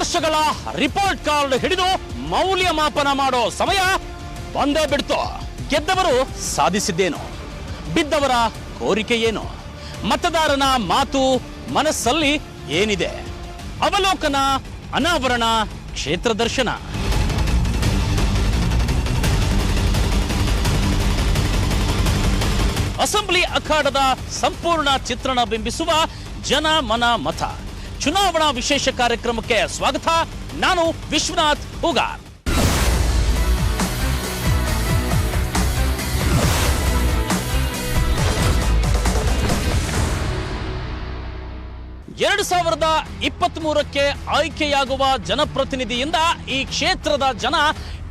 ವರ್ಷಗಳ report card ಹಿಡಿದು ಮೌಲ್ಯಮಾಪನ ಮಾಡೋ ಸಮಯ ಬಂದೇ ಬಿಡ್ತು. ಗೆದ್ದವರು ಸಾಧಿಸಿದ್ದೇನು? ಬಿದ್ದವರ ಕೋರಿಕೆ ಏನು? ಮತದಾರನ ಮಾತು ಮನಸ್ಸಲ್ಲಿ ಏನಿದೆ? ಅವಲೋಕನ, ಅನಾವರಣ, ಕ್ಷೇತ್ರ ದರ್ಶನ. ಅಸೆಂಬ್ಲಿ ಅಖಾಡದ ಸಂಪೂರ್ಣ ಚಿತ್ರಣ ಬಿಂಬಿಸುವ ಜನ ಮನ ಮತ ಚುನಾವಣಾ ವಿಶೇಷ ಕಾರ್ಯಕ್ರಮಕ್ಕೆ ಸ್ವಾಗತ. ನಾನು ವಿಶ್ವನಾಥ್ ಹೂಗಾರ್. ಎರಡು ಸಾವಿರದ ಇಪ್ಪತ್ತ್ ಮೂರಕ್ಕೆ ಆಯ್ಕೆಯಾಗುವ ಜನಪ್ರತಿನಿಧಿಯಿಂದ ಈ ಕ್ಷೇತ್ರದ ಜನ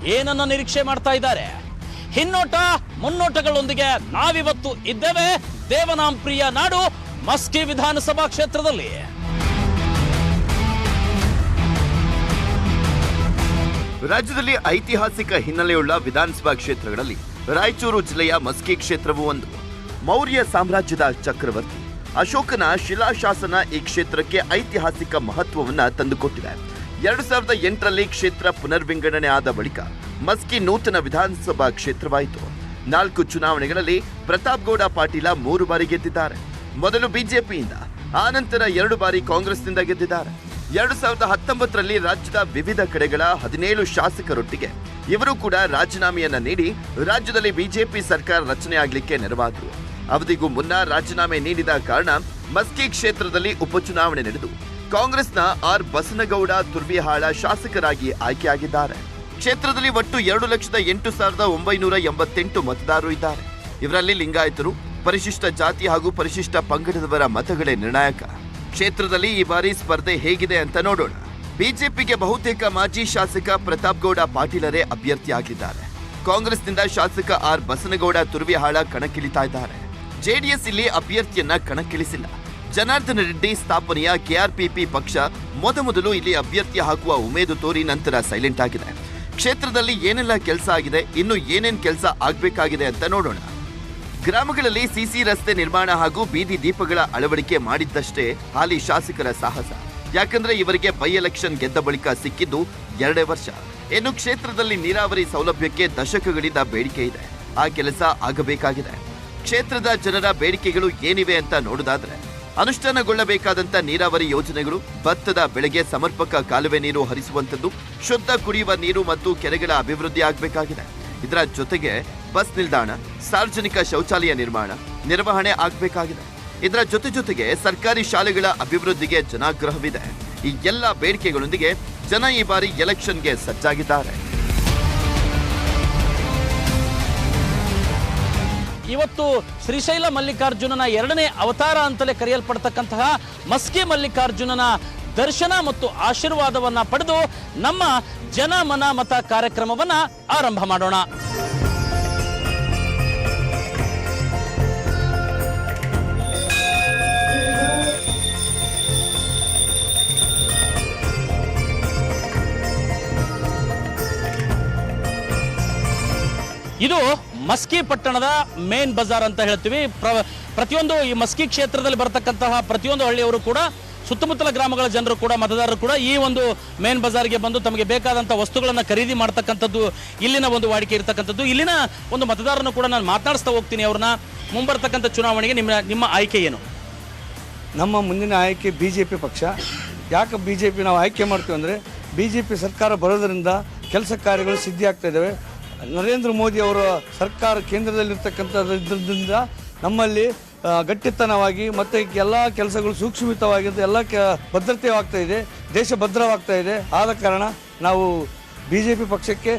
ಏನನ್ನ ನಿರೀಕ್ಷೆ ಮಾಡ್ತಾ ಇದ್ದಾರೆ? ಹಿನ್ನೋಟ, ಮುನ್ನೋಟಗಳೊಂದಿಗೆ ನಾವಿವತ್ತು ಇದ್ದೇವೆ. ದೇವನಾಂಪ್ರಿಯ ನಾಡು, ಮಸ್ಕಿ ವಿಧಾನಸಭಾ ಕ್ಷೇತ್ರದಲ್ಲಿ. ರಾಜ್ಯದಲ್ಲಿ ಐತಿಹಾಸಿಕ ಹಿನ್ನೆಲೆಯುಳ್ಳ ವಿಧಾನಸಭಾ ಕ್ಷೇತ್ರಗಳಲ್ಲಿ ರಾಯಚೂರು ಜಿಲ್ಲೆಯ ಮಸ್ಕಿ ಕ್ಷೇತ್ರವು ಒಂದು. ಮೌರ್ಯ ಸಾಮ್ರಾಜ್ಯದ ಚಕ್ರವರ್ತಿ ಅಶೋಕನ ಶಿಲಾಶಾಸನ ಈ ಕ್ಷೇತ್ರಕ್ಕೆ ಐತಿಹಾಸಿಕ ಮಹತ್ವವನ್ನು ತಂದುಕೊಟ್ಟಿದೆ. ಎರಡು ಸಾವಿರದ ಎಂಟರಲ್ಲಿ ಕ್ಷೇತ್ರ ಪುನರ್ವಿಂಗಡಣೆ ಆದ ಬಳಿಕ ಮಸ್ಕಿ ನೂತನ ವಿಧಾನಸಭಾ ಕ್ಷೇತ್ರವಾಯಿತು. ನಾಲ್ಕು ಚುನಾವಣೆಗಳಲ್ಲಿ ಪ್ರತಾಪ್ ಗೌಡ ಪಾಟೀಲ ಮೂರು ಬಾರಿ ಗೆದ್ದಿದ್ದಾರೆ. ಮೊದಲು ಬಿಜೆಪಿಯಿಂದ, ಆನಂತರ ಎರಡು ಬಾರಿ ಕಾಂಗ್ರೆಸ್ನಿಂದ ಗೆದ್ದಿದ್ದಾರೆ. ಎರಡು ಸಾವಿರದ ಹತ್ತೊಂಬತ್ತರಲ್ಲಿ ರಾಜ್ಯದ ವಿವಿಧ ಕಡೆಗಳ ಹದಿನೇಳು ಶಾಸಕರೊಟ್ಟಿಗೆ. ಇವರು ಕೂಡ ರಾಜೀನಾಮೆಯನ್ನ ನೀಡಿ ರಾಜ್ಯದಲ್ಲಿ ಬಿಜೆಪಿ ಸರ್ಕಾರ ರಚನೆ ಆಗಲಿಕ್ಕೆ ನೆರವಾದರು. ಅವಧಿಗೂ ಮುನ್ನ ರಾಜೀನಾಮೆ ನೀಡಿದ ಕಾರಣ ಮಸ್ಕಿ ಕ್ಷೇತ್ರದಲ್ಲಿ ಉಪಚುನಾವಣೆ ನಡೆದು, ಕಾಂಗ್ರೆಸ್ನ ಆರ್ ಬಸನಗೌಡ ತುರ್ವಿಹಾಳ ಶಾಸಕರಾಗಿ ಆಯ್ಕೆಯಾಗಿದ್ದಾರೆ. ಕ್ಷೇತ್ರದಲ್ಲಿ ಒಟ್ಟು ಎರಡು ಲಕ್ಷದ ಎಂಟು ಸಾವಿರದ ಒಂಬೈನೂರ ಎಂಬತ್ತೆಂಟು ಮತದಾರರು ಇದ್ದಾರೆ. ಇವರಲ್ಲಿ ಲಿಂಗಾಯತರು, ಪರಿಶಿಷ್ಟ ಜಾತಿ ಹಾಗೂ ಪರಿಶಿಷ್ಟ ಪಂಗಡದವರ ಮತಗಳೇ ನಿರ್ಣಾಯಕ. ಕ್ಷೇತ್ರದಲ್ಲಿ ಈ ಬಾರಿ ಸ್ಪರ್ಧೆ ಹೇಗಿದೆ ಅಂತ ನೋಡೋಣ. ಬಿಜೆಪಿಗೆ ಬಹುತೇಕ ಮಾಜಿ ಶಾಸಕ ಪ್ರತಾಪ್ ಗೌಡ ಪಾಟೀಲರೇ ಅಭ್ಯರ್ಥಿಯಾಗಿದ್ದಾರೆ ಕಾಂಗ್ರೆಸ್ನಿಂದ ಶಾಸಕ ಆರ್ ಬಸನಗೌಡ ತುರ್ವಿಹಾಳ ಕಣಕ್ಕಿಳಿತಾ ಇದ್ದಾರೆ. ಜೆಡಿಎಸ್ ಇಲ್ಲಿ ಅಭ್ಯರ್ಥಿಯನ್ನ ಕಣಕ್ಕಿಳಿಸಿಲ್ಲ. ಜನಾರ್ದನ ರೆಡ್ಡಿ ಸ್ಥಾಪನೆಯ ಕೆಆರ್ಪಿಪಿ ಪಕ್ಷ ಮೊದಮೊದಲು ಇಲ್ಲಿ ಅಭ್ಯರ್ಥಿ ಹಾಕುವ ಉಮೇದು ತೋರಿ ನಂತರ ಸೈಲೆಂಟ್ ಆಗಿದೆ. ಕ್ಷೇತ್ರದಲ್ಲಿ ಏನೆಲ್ಲ ಕೆಲಸ ಆಗಿದೆ, ಇನ್ನು ಏನೇನ್ ಕೆಲಸ ಆಗ್ಬೇಕಾಗಿದೆ ಅಂತ ನೋಡೋಣ. ಗ್ರಾಮಗಳಲ್ಲಿ ಸಿಸಿ ರಸ್ತೆ ನಿರ್ಮಾಣ ಹಾಗೂ ಬೀದಿ ದೀಪಗಳ ಅಳವಡಿಕೆ ಮಾಡಿದ್ದಷ್ಟೇ ಹಾಲಿ ಶಾಸಕರ ಸಾಹಸ. ಯಾಕಂದ್ರೆ ಇವರಿಗೆ ಬೈ ಎಲೆಕ್ಷನ್ ಗೆದ್ದ ಬಳಿಕ ಸಿಕ್ಕಿದ್ದು ಎರಡೇ ವರ್ಷ. ಇನ್ನು ಕ್ಷೇತ್ರದಲ್ಲಿ ನೀರಾವರಿ ಸೌಲಭ್ಯಕ್ಕೆ ದಶಕಗಳಿಂದ ಬೇಡಿಕೆ ಇದೆ. ಆ ಕೆಲಸ ಆಗಬೇಕಾಗಿದೆ. ಕ್ಷೇತ್ರದ ಜನರ ಬೇಡಿಕೆಗಳು ಏನಿವೆ ಅಂತ ನೋಡುದಾದ್ರೆ, ಅನುಷ್ಠಾನಗೊಳ್ಳಬೇಕಾದಂತ ನೀರಾವರಿ ಯೋಜನೆಗಳು, ಭತ್ತದ ಬೆಳೆಗೆ ಸಮರ್ಪಕ ಕಾಲುವೆ ನೀರು ಹರಿಸುವಂತದ್ದು ಶುದ್ಧ ಕುಡಿಯುವ ನೀರು ಮತ್ತು ಕೆರೆಗಳ ಅಭಿವೃದ್ಧಿ ಆಗಬೇಕಾಗಿದೆ. ಇದರ ಜೊತೆಗೆ ಬಸ್ ನಿಲ್ದಾಣ, ಸಾರ್ವಜನಿಕ ಶೌಚಾಲಯ ನಿರ್ಮಾಣ, ನಿರ್ವಹಣೆ ಆಗಬೇಕಾಗಿದೆ. ಇದರ ಜೊತೆ ಜೊತೆಗೆ ಸರ್ಕಾರಿ ಶಾಲೆಗಳ ಅಭಿವೃದ್ಧಿಗೆ ಜನಾಗ್ರಹವಿದೆ. ಈ ಎಲ್ಲ ಬೇಡಿಕೆಗಳೊಂದಿಗೆ ಜನ ಈ ಬಾರಿ ಎಲೆಕ್ಷನ್ಗೆ ಸಜ್ಜಾಗಿದ್ದಾರೆ. ಇವತ್ತು ಶ್ರೀಶೈಲ ಮಲ್ಲಿಕಾರ್ಜುನನ ಎರಡನೇ ಅವತಾರ ಅಂತಲೇ ಕರೆಯಲ್ಪಡ್ತಕ್ಕಂತಹ ಮಸ್ಕಿ ಮಲ್ಲಿಕಾರ್ಜುನನ ದರ್ಶನ ಮತ್ತು ಆಶೀರ್ವಾದವನ್ನ ಪಡೆದು ನಮ್ಮ ಜನ ಮನ ಮತ ಕಾರ್ಯಕ್ರಮವನ್ನ ಆರಂಭ ಮಾಡೋಣ. ಇದು ಮಸ್ಕಿ ಪಟ್ಟಣದ ಮೇನ್ ಬಜಾರ್ ಅಂತ ಹೇಳ್ತೀವಿ. ಪ್ರ- ಪ್ರತಿಯೊಂದು ಈ ಮಸ್ಕಿ ಕ್ಷೇತ್ರದಲ್ಲಿ ಬರತಕ್ಕಂತಹ ಪ್ರತಿಯೊಂದು ಹಳ್ಳಿಯವರು ಕೂಡ, ಸುತ್ತಮುತ್ತಲ ಗ್ರಾಮಗಳ ಜನರು ಕೂಡ, ಮತದಾರರು ಕೂಡ ಈ ಒಂದು ಮೇನ್ ಬಜಾರ್ಗೆ ಬಂದು ತಮಗೆ ಬೇಕಾದಂಥ ವಸ್ತುಗಳನ್ನು ಖರೀದಿ ಮಾಡ್ತಕ್ಕಂಥದ್ದು, ಇಲ್ಲಿನ ಒಂದು ವಾಡಿಕೆ ಇರತಕ್ಕಂಥದ್ದು, ಇಲ್ಲಿನ ಒಂದು ಮತದಾರರನ್ನು ಕೂಡ ನಾನು ಮಾತನಾಡಿಸ್ತಾ ಹೋಗ್ತೀನಿ ಅವ್ರನ್ನ. ಮುಂಬರ್ತಕ್ಕಂಥ ಚುನಾವಣೆಗೆ ನಿಮ್ಮ ನಿಮ್ಮ ಆಯ್ಕೆ ಏನು? ನಮ್ಮ ಮುಂದಿನ ಆಯ್ಕೆ ಬಿ ಜೆ ಪಿ ಪಕ್ಷ. ಯಾಕೆ ಬಿ ಜೆ ಪಿ ನಾವು ಆಯ್ಕೆ ಮಾಡ್ತೀವಿ ಅಂದರೆ ಬಿ ಜೆ ಪಿ ಸರ್ಕಾರ ಬರೋದರಿಂದ ಕೆಲಸ ಕಾರ್ಯಗಳು ಸಿದ್ಧಿ ಆಗ್ತಾ ಇದ್ದಾವೆ. ನರೇಂದ್ರ ಮೋದಿ ಅವರ ಸರ್ಕಾರ ಕೇಂದ್ರದಲ್ಲಿರ್ತಕ್ಕಂಥದ್ರಿಂದ ನಮ್ಮಲ್ಲಿ ಗಟ್ಟಿತನವಾಗಿ ಮತ್ತು ಎಲ್ಲ ಕೆಲಸಗಳು ಸೂಕ್ಷ್ಮಿತವಾಗಿದ್ದು ಎಲ್ಲ ಕೆ, ಭದ್ರತೆ ಆಗ್ತಾ ಇದೆ, ದೇಶ ಭದ್ರವಾಗ್ತಾ ಇದೆ. ಆದ ಕಾರಣ ನಾವು ಬಿ ಜೆ ಪಿ ಪಕ್ಷಕ್ಕೆ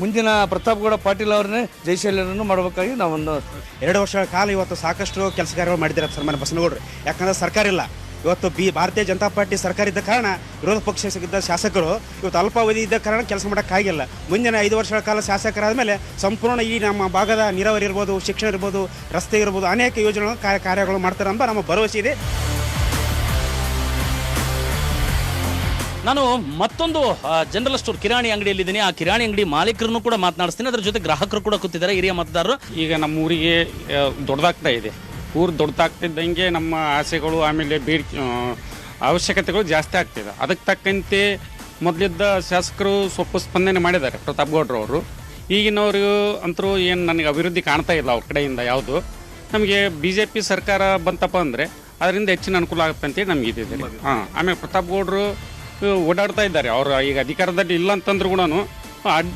ಮುಂದಿನ ಪ್ರತಾಪ್ಗೌಡ ಪಾಟೀಲ್ ಅವರನ್ನೇ ಜಯಶೈಲರನ್ನು ಮಾಡಬೇಕಾಗಿ ನಾವೊಂದು ಎರಡು ವರ್ಷಗಳ ಕಾಲ ಇವತ್ತು ಸಾಕಷ್ಟು ಕೆಲಸ ಕಾರ್ಯಗಳು ಮಾಡಿದ್ದಾರೆ ಸನ್ಮಾನ್ಯ ಬಸನಗೌಡರು ಯಾಕಂದ್ರೆ ಸರ್ಕಾರ ಇಲ್ಲ. ಇವತ್ತು ಬಿ ಭಾರತೀಯ ಜನತಾ ಪಾರ್ಟಿ ಸರ್ಕಾರ ಇದ್ದ ಕಾರಣ ವಿರೋಧ ಪಕ್ಷದ ಶಾಸಕರು ಇವತ್ತು ಅಲ್ಪಾವಧಿ ಇದ್ದ ಕಾರಣ ಕೆಲಸ ಮಾಡೋಕ್ಕಾಗಿಲ್ಲ ಮುಂದಿನ ಐದು ವರ್ಷಗಳ ಕಾಲ ಶಾಸಕರಾದ ಮೇಲೆ ಸಂಪೂರ್ಣ ಈ ನಮ್ಮ ಭಾಗದ ನೀರಾವರಿ ಇರ್ಬೋದು ಶಿಕ್ಷಣ ಇರ್ಬೋದು ರಸ್ತೆ ಇರ್ಬೋದು ಅನೇಕ ಯೋಜನೆಗಳು ಕಾರ್ಯ ಕಾರ್ಯಗಳು ಮಾಡ್ತಾರೆ ಅಂತ ನಮ್ಮ ಭರವಸೆ ಇದೆ. ನಾನು ಮತ್ತೊಂದು ಜನರಲ್ ಸ್ಟೋರ್ ಕಿರಾಣಿ ಅಂಗಡಿಯಲ್ಲಿದ್ದೀನಿ ಆ ಕಿರಾಣಿ ಅಂಗಡಿ ಮಾಲೀಕರನ್ನು ಕೂಡ ಮಾತನಾಡಿಸ್ತೀನಿ. ಅದರ ಜೊತೆ ಗ್ರಾಹಕರು ಕೂಡ ಕೂತಿದ್ದಾರೆ ಹಿರಿಯ ಮತದಾರರು. ಈಗ ನಮ್ಮ ಊರಿಗೆ ದೊಡ್ಡದಾಗ್ತಾ ಇದೆ. ಊರು ದೊಡ್ಡದಾಗ್ತಿದ್ದಂಗೆ ನಮ್ಮ ಆಸೆಗಳು ಆಮೇಲೆ ಬೇಡಿಕೆ ಅವಶ್ಯಕತೆಗಳು ಜಾಸ್ತಿ ಆಗ್ತಿದೆ. ಅದಕ್ಕೆ ತಕ್ಕಂತೆ ಮೊದಲಿದ್ದ ಶಾಸಕರು ಸ್ವಲ್ಪ ಸ್ಪಂದನೆ ಮಾಡಿದ್ದಾರೆ ಪ್ರತಾಪ್ ಗೌಡ್ರು ಅವರು. ಈಗಿನವರು ಅಂತರೂ ಏನು ನನಗೆ ಅಭಿವೃದ್ಧಿ ಕಾಣ್ತಾ ಇಲ್ಲ ಅವ್ರ ಕಡೆಯಿಂದ ಯಾವುದು. ನಮಗೆ ಬಿ ಜೆ ಪಿ ಸರ್ಕಾರ ಬಂತಪ್ಪ ಅಂದರೆ ಅದರಿಂದ ಹೆಚ್ಚಿನ ಅನುಕೂಲ ಆಗುತ್ತೆ ಅಂತೇಳಿ ನಮ್ಗೆ ಇದಿದೆ ಹಾಂ ಆಮೇಲೆ ಪ್ರತಾಪ್ ಗೌಡ್ರು ಓಡಾಡ್ತಾ ಇದ್ದಾರೆ. ಅವರು ಈಗ ಅಧಿಕಾರದಲ್ಲಿ ಇಲ್ಲ ಅಂತಂದ್ರೂ ಕೂಡ ಅಡ್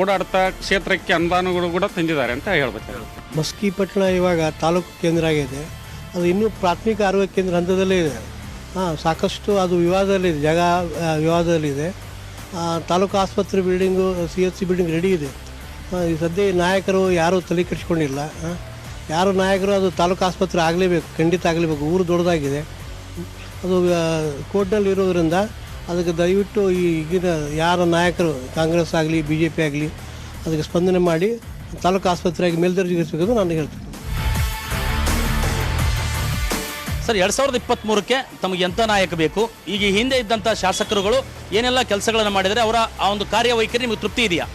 ಓಡಾಡ್ತಾ ಕ್ಷೇತ್ರಕ್ಕೆ ಅನುದಾನಗಳು ಕೂಡ ತಂದಿದ್ದಾರೆ ಅಂತ ಹೇಳ್ಬೇಕು ಮಸ್ಕಿಪಟ್ಟಣ ಇವಾಗ ತಾಲೂಕು ಕೇಂದ್ರ ಆಗಿದೆ. ಅದು ಇನ್ನೂ ಪ್ರಾಥಮಿಕ ಆರೋಗ್ಯ ಕೇಂದ್ರ ಹಂತದಲ್ಲೇ ಇದೆ. ಹಾಂ, ಸಾಕಷ್ಟು ಅದು ವಿವಾದದಲ್ಲಿದೆ ಜಾಗ ವಿವಾದದಲ್ಲಿದೆ ತಾಲೂಕು ಆಸ್ಪತ್ರೆ building, C H C building ready ಇದೆ. ಈ ಸದ್ಯ ನಾಯಕರು ಯಾರೂ ತಲೆ ಕೆಡಿಸ್ಕೊಂಡಿಲ್ಲ. ಯಾರು ನಾಯಕರು ಅದು ತಾಲೂಕು ಆಸ್ಪತ್ರೆ ಆಗಲೇಬೇಕು, ಖಂಡಿತ ಆಗಲೇಬೇಕು, ಊರು ದೊಡ್ಡದಾಗಿದೆ. ಅದು ಕೋರ್ಟ್ನಲ್ಲಿ ಇರೋದ್ರಿಂದ ಅದಕ್ಕೆ ದಯವಿಟ್ಟು ಈ ಈಗಿನ ಯಾರ ನಾಯಕರು ಕಾಂಗ್ರೆಸ್ ಆಗಲಿ ಬಿ ಜೆ ಪಿ ಆಗಲಿ ಅದಕ್ಕೆ ಸ್ಪಂದನೆ ಮಾಡಿ ತಾಲೂಕು ಆಸ್ಪತ್ರೆಯಾಗಿ ಮೇಲ್ದರ್ಜೆಗಿಸಬೇಕು ನಾನು ಹೇಳ್ತೀನಿ. ಸರ್ ಎರಡ್ ಸಾವಿರದ ಇಪ್ಪತ್ತ್ಮೂರಕ್ಕೆ ತಮಗೆ ಎಂಥ ನಾಯಕ ಬೇಕು? ಈಗ ಹಿಂದೆ ಇದ್ದಂಥ ಶಾಸಕರುಗಳು ಏನೆಲ್ಲ ಕೆಲಸಗಳನ್ನು ಮಾಡಿದರೆ ಅವರ ಆ ಒಂದು ಕಾರ್ಯವೈಖರಿ ನಿಮಗೆ ತೃಪ್ತಿ ಇದೆಯಾ?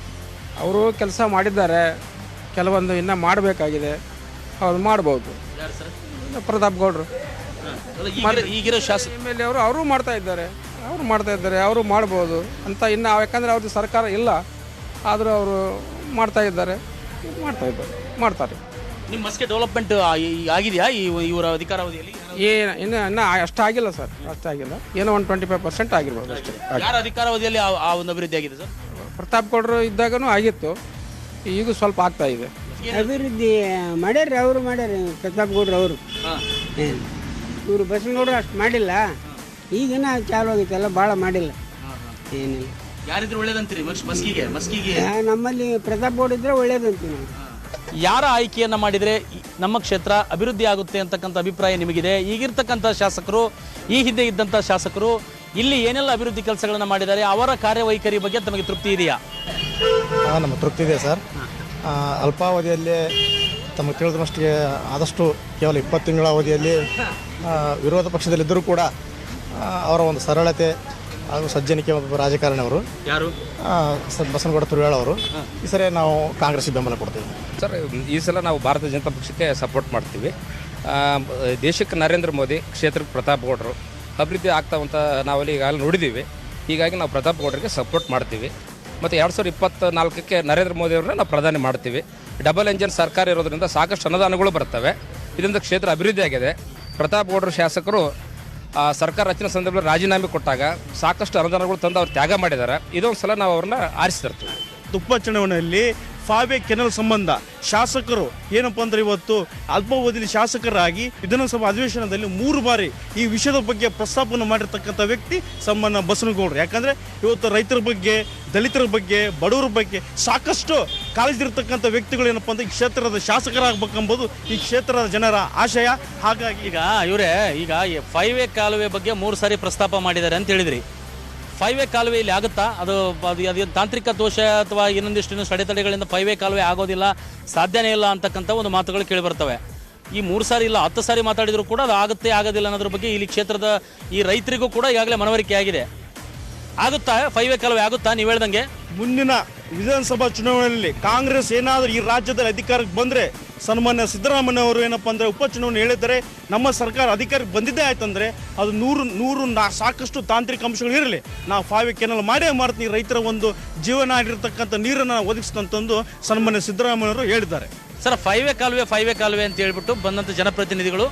ಅವರು ಕೆಲಸ ಮಾಡಿದ್ದಾರೆ. ಕೆಲವೊಂದು ಇನ್ನೂ ಮಾಡಬೇಕಾಗಿದೆ. ಅವ್ರು ಮಾಡ್ಬೋದು. ಪ್ರತಾಪ್ ಗೌಡ್ರು. ಈಗಿರೋ ಶಾಸಕ ಎಂ ಎಲ್ ಎ ಅವರು ಅವರು ಮಾಡ್ತಾ ಇದ್ದಾರೆ. ಅವರು ಮಾಡ್ತಾ ಇದ್ದಾರೆ ಅವರು ಮಾಡ್ಬೋದು ಅಂತ ಇನ್ನು ಯಾಕಂದರೆ ಅವ್ರದ್ದು ಸರ್ಕಾರ ಇಲ್ಲ ಆದರೂ ಅವರು ಮಾಡ್ತಾ ಇದ್ದಾರೆ. ಮಾಡ್ತಾ ಇದ್ದಾರೆ ಮಾಡ್ತಾರೆ. ನಿಮ್ಮ ಮಸ್ಕೆ ಡೆವಲಪ್ಮೆಂಟ್ ಆಗಿದೆಯಾ? ಈ ಇವರ ಅಧಿಕಾರಾವಧಿಯಲ್ಲಿ? ಏನು ಇನ್ನು ಇನ್ನೂ ಅಷ್ಟಾಗಿಲ್ಲ ಸರ್ ಅಷ್ಟಾಗಿಲ್ಲ ಏನೋ ಒಂದು ಟ್ವೆಂಟಿ ಫೈವ್ ಪರ್ಸೆಂಟ್ ಆಗಿರ್ಬೋದು ಅಷ್ಟೇ. ಯಾರ ಅಧಿಕಾರಾವಧಿಯಲ್ಲಿ ಆ- ಆ ಒಂದು ಅಭಿವೃದ್ಧಿ ಆಗಿದೆ ಸರ್? ಪ್ರತಾಪ್ ಗೌಡರು ಇದ್ದಾಗನೂ ಆಗಿತ್ತು ಈಗ ಸ್ವಲ್ಪ ಆಗ್ತಾ ಇದೆ. ಅಭಿವೃದ್ಧಿ ಮಾಡ್ಯಾರ್ರಿ ಅವರು ಮಾಡ್ಯಾರ ಪ್ರತಾಪ್ ಗೌಡ್ರು ಅವರು. ಇವರು ಬಸವನಗೌಡರು ಅಷ್ಟು ಮಾಡಿಲ್ಲ. ಈಗಿನ ಚಾಲು ಆಗೈತೆ ಎಲ್ಲ ಭಾಳ ಮಾಡಿಲ್ಲ. ಏನಿಲ್ಲ. ಯಾರಿದ್ರು ಒಳ್ಳೇದಂತೀರಿ? ಮಸ್ಕಿಗೆ ಮಸ್ಕಿಗೆ ಆ, ನಮ್ಮಲ್ಲಿ ಪ್ರತಾಪ್ ಬೋರ್ಡ್ ಇದ್ರೆ ಒಳ್ಳೇದಂತೀವಿ ನಾವು ಯಾರ ಆಯ್ಕೆಯನ್ನ ಮಾಡಿದ್ರೆ ಈ- ನಮ್ಮ ಕ್ಷೇತ್ರ ಅಭಿವೃದ್ಧಿ ಆಗುತ್ತೆ ಅಂತಕ್ಕಂಥ ಅಭಿಪ್ರಾಯ ನಿಮಗಿದೆ. ಈಗಿರ್ತಕ್ಕಂಥ ಶಾಸಕರು ಈ ಹಿಂದೆ ಇದ್ದಂಥ ಶಾಸಕರು ಇಲ್ಲಿ ಏನೆಲ್ಲ ಅಭಿವೃದ್ಧಿ ಕೆಲಸಗಳನ್ನ ಮಾಡಿದ್ದಾರೆ ಅವರ ಕಾರ್ಯವೈಖರಿ ಬಗ್ಗೆ ತಮಗೆ ತೃಪ್ತಿ ಇದೆಯಾ? ಆ, ನಮಗೆ ತೃಪ್ತಿ ಇದೆ ಸರ್. ಆ, ಅಲ್ಪಾವಧಿಯಲ್ಲಿ ತಮಗೆ ತಿಳಿದಮಷ್ಟಿಗೆ ಆದಷ್ಟು ಕೇವಲ ಇಪ್ಪತ್ತು ತಿಂಗಳ ಅವಧಿಯಲ್ಲಿ ಆ, ವಿರೋಧ ಪಕ್ಷದಲ್ಲಿದ್ದರೂ ಕೂಡ ಅವರ ಒಂದು ಸರಳತೆ ಹಾಗೂ ಸಜ್ಜನಿಕೆ ಒಬ್ಬ ರಾಜಕಾರಣಿ ಅವರು ಯಾರು ಬಸನಗೌಡ ತುರುವೇಳ ಅವರು. ಈ ಸರಿ ನಾವು ಕಾಂಗ್ರೆಸ್ ಬೆಂಬಲ ಕೊಡ್ತೀವಿ. ಸರ್ ಈ ಸಲ ನಾವು ಭಾರತೀಯ ಜನತಾ ಪಕ್ಷಕ್ಕೆ ಸಪೋರ್ಟ್ ಮಾಡ್ತೀವಿ. ದೇಶಕ್ಕೆ ನರೇಂದ್ರ ಮೋದಿ ಕ್ಷೇತ್ರಕ್ಕೆ ಪ್ರತಾಪ್ ಗೌಡರು ಅಭಿವೃದ್ಧಿ ಆಗ್ತಾವಂತ ನಾವಲ್ಲಿ ಈಗಾಗಲೇ ನೋಡಿದ್ದೀವಿ ಹೀಗಾಗಿ ನಾವು ಪ್ರತಾಪ್ ಗೌಡರಿಗೆ ಸಪೋರ್ಟ್ ಮಾಡ್ತೀವಿ. ಮತ್ತು ಎರಡು ಸಾವಿರದ ಇಪ್ಪತ್ತ ನಾಲ್ಕಕ್ಕೆ ನರೇಂದ್ರ ಮೋದಿ ಅವ್ರನ್ನ ನಾವು ಪ್ರಧಾನಿ ಮಾಡ್ತೀವಿ. ಡಬಲ್ ಎಂಜಿನ್ ಸರ್ಕಾರ ಇರೋದ್ರಿಂದ ಸಾಕಷ್ಟು ಅನುದಾನಗಳು ಬರ್ತವೆ. ಇದರಿಂದ ಕ್ಷೇತ್ರ ಅಭಿವೃದ್ಧಿ ಆಗಿದೆ. ಪ್ರತಾಪ್ ಗೌಡರು ಶಾಸಕರು ಸರ್ಕಾರ ರಚನೆ ಸಂದರ್ಭದಲ್ಲಿ ರಾಜೀನಾಮೆ ಕೊಟ್ಟಾಗ ಸಾಕಷ್ಟು ಅನುದಾನಗಳು ತಂದು ಅವ್ರು ತ್ಯಾಗ ಮಾಡಿದ್ದಾರೆ. ಇದೊಂದು ಸಲ ನಾವು ಅವ್ರನ್ನ ಆರಿಸ್ತಿರ್ತೀವಿ. ತುಪ್ಪ ಚುನಾವಣೆಯಲ್ಲಿ ಫಾವೆ ಕೆನಲ್ ಸಂಬಂಧ ಶಾಸಕರು ಏನಪ್ಪ ಅಂದ್ರೆ ಇವತ್ತು ಅಲ್ಪಾವಧಿಯಲ್ಲಿ ಶಾಸಕರಾಗಿ ವಿಧಾನಸಭಾ ಅಧಿವೇಶನದಲ್ಲಿ ಮೂರು ಬಾರಿ ಈ ವಿಷಯದ ಬಗ್ಗೆ ಪ್ರಸ್ತಾಪವನ್ನು ಮಾಡಿರ್ತಕ್ಕಂಥ ವ್ಯಕ್ತಿ ಸಂಬಂಧ ಬಸನಗೌಡರು. ಯಾಕಂದ್ರೆ ಇವತ್ತು ರೈತರ ಬಗ್ಗೆ, ದಲಿತರ ಬಗ್ಗೆ, ಬಡವರ ಬಗ್ಗೆ ಸಾಕಷ್ಟು ಕಾಳಜಿರ್ತಕ್ಕಂಥ ವ್ಯಕ್ತಿಗಳು ಏನಪ್ಪ ಅಂದ್ರೆ ಈ ಕ್ಷೇತ್ರದ ಶಾಸಕರಾಗಬೇಕೆಂಬುದು ಈ ಕ್ಷೇತ್ರದ ಜನರ ಆಶಯ. ಹಾಗಾಗಿ ಈಗ ಇವರೇ, ಈಗ ಫೈವ್ ವೇ ಕಾಲುವೆ ಬಗ್ಗೆ ಮೂರು ಸಾರಿ ಪ್ರಸ್ತಾಪ ಮಾಡಿದ್ದಾರೆ ಅಂತ ಹೇಳಿದ್ರಿ. ಫೈವ್ ಕಾಲುವೆ ಇಲ್ಲಿ ಆಗುತ್ತಾ? ಅದು ಅದು ಅದೇನು ತಾಂತ್ರಿಕ ದೋಷ ಅಥವಾ ಇನ್ನೊಂದಿಷ್ಟು ಇನ್ನೊಂದು ಅಡೆತಡೆಗಳಿಂದ ಫೈವ್ ಕಾಲುವೆ ಆಗೋದಿಲ್ಲ, ಸಾಧ್ಯನೇ ಇಲ್ಲ ಅಂತಕ್ಕಂಥ ಒಂದು ಮಾತುಗಳು ಕೇಳಿ ಬರ್ತವೆ ಈ ಮೂರು ಸಾರಿ ಇಲ್ಲ, ಹತ್ತು ಸಾರಿ ಮಾತಾಡಿದರೂ ಕೂಡ ಅದು ಆಗುತ್ತೆ ಆಗೋದಿಲ್ಲ ಅನ್ನೋದ್ರ ಬಗ್ಗೆ ಇಲ್ಲಿ ಕ್ಷೇತ್ರದ ಈ ರೈತರಿಗೂ ಕೂಡ ಈಗಾಗಲೇ ಮನವರಿಕೆ ಆಗಿದೆ ಆಗುತ್ತಾ? ಫೈವ್ ಕಾಲುವೆ ಆಗುತ್ತಾ? ನೀವು ಹೇಳ್ದಂಗೆ? ಮುಂದಿನ ವಿಧಾನಸಭಾ ಚುನಾವಣೆಯಲ್ಲಿ ಕಾಂಗ್ರೆಸ್ ಏನಾದರೂ ಈ ರಾಜ್ಯದಲ್ಲಿ ಅಧಿಕಾರಕ್ಕೆ ಬಂದರೆ ಸನ್ಮಾನ್ಯ ಸಿದ್ದರಾಮಯ್ಯ ಅವರು ಏನಪ್ಪ ಅಂದರೆ ಉಪಚುನಾವಣೆ ಹೇಳಿದರೆ ನಮ್ಮ ಸರ್ಕಾರ ಅಧಿಕಾರಕ್ಕೆ ಬಂದಿದ್ದೇ ಆಯ್ತಂದ್ರೆ ಅದು ನೂರು ನೂರು ನಾ ಸಾಕಷ್ಟು ತಾಂತ್ರಿಕ ಅಂಶಗಳು ಇರಲಿ. ನಾವು ಫಾವಿ ಕೆನಲ್ ಮಾಡೇ ಮಾಡ್ತೀನಿ. ರೈತರ ಒಂದು ಜೀವನ ಆಗಿರ್ತಕ್ಕಂಥ ನೀರನ್ನು ಒದಗಿಸ್ತಂತಂದು ಸನ್ಮಾನ್ಯ ಸಿದ್ದರಾಮಯ್ಯವರು ಹೇಳಿದ್ದಾರೆ. ಸರ್, ಫೈವ್ ಕಾಲುವೆ ಫೈವ್ ಕಾಲುವೆ ಅಂತ ಹೇಳ್ಬಿಟ್ಟು ಬಂದಂಥ ಜನಪ್ರತಿನಿಧಿಗಳು,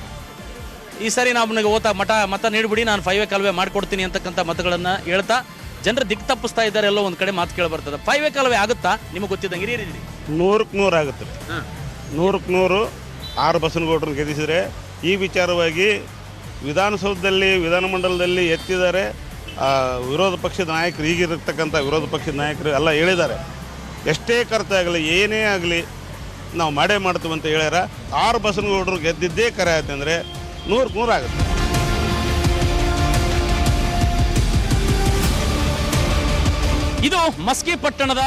ಈ ಸಾರಿ ನಾವು ನನಗೆ ಓತ ಮಠ, ಮತ ನೀಡಿಬಿಡಿ, ನಾನು ಫೈವ್ ಕಾಲುವೆ ಮಾಡಿಕೊಡ್ತೀನಿ ಅಂತಕ್ಕಂಥ ಮತಗಳನ್ನು ಹೇಳ್ತಾ ಜನರು ದಿಕ್ಕ ತಪ್ಪಿಸ್ತಾ ಇದ್ದಾರೆ ಎಲ್ಲೋ ಒಂದು ಕಡೆ ಮಾತು ಕೇಳಿ ಬರ್ತದೆ. ಫೈವ್ ವೇ ಕಾಲವೇ ಆಗುತ್ತಾ? ನಿಮಗೆ ಗೊತ್ತಿದ್ದಂಗೆ ಹಿರಿಯರಿದ್ದೀರಿ ನೂರಕ್ಕೆ ನೂರು ಆಗುತ್ತೆ. ರೀ ನೂರಕ್ಕೆ ನೂರು ಆರು ಬಸನಗೌಡರನ್ನ ಗೆಲ್ಲಿಸಿದರೆ ಈ ವಿಚಾರವಾಗಿ ವಿಧಾನಸೌಧದಲ್ಲಿ ವಿಧಾನಮಂಡಲದಲ್ಲಿ ಎತ್ತಿದ್ದಾರೆ. ವಿರೋಧ ಪಕ್ಷದ ನಾಯಕರು ಈಗಿರತಕ್ಕಂಥ ವಿರೋಧ ಪಕ್ಷದ ನಾಯಕರು ಎಲ್ಲ ಹೇಳಿದ್ದಾರೆ. ಎಷ್ಟೇ ಕರ್ತ ಆಗಲಿ ಏನೇ ಆಗಲಿ ನಾವು ಮಾಡೇ ಮಾಡ್ತೀವಿ ಅಂತ ಹೇಳ್ಯಾರ. ಆರು ಬಸನಗೌಡರು ಗೆದ್ದಿದ್ದೇ ಕರೆ ಆಯ್ತು ಅಂದರೆ ನೂರಕ್ಕೆ ನೂರು ಆಗುತ್ತೆ. ಇದು ಮಸ್ಕಿ ಪಟ್ಟಣದ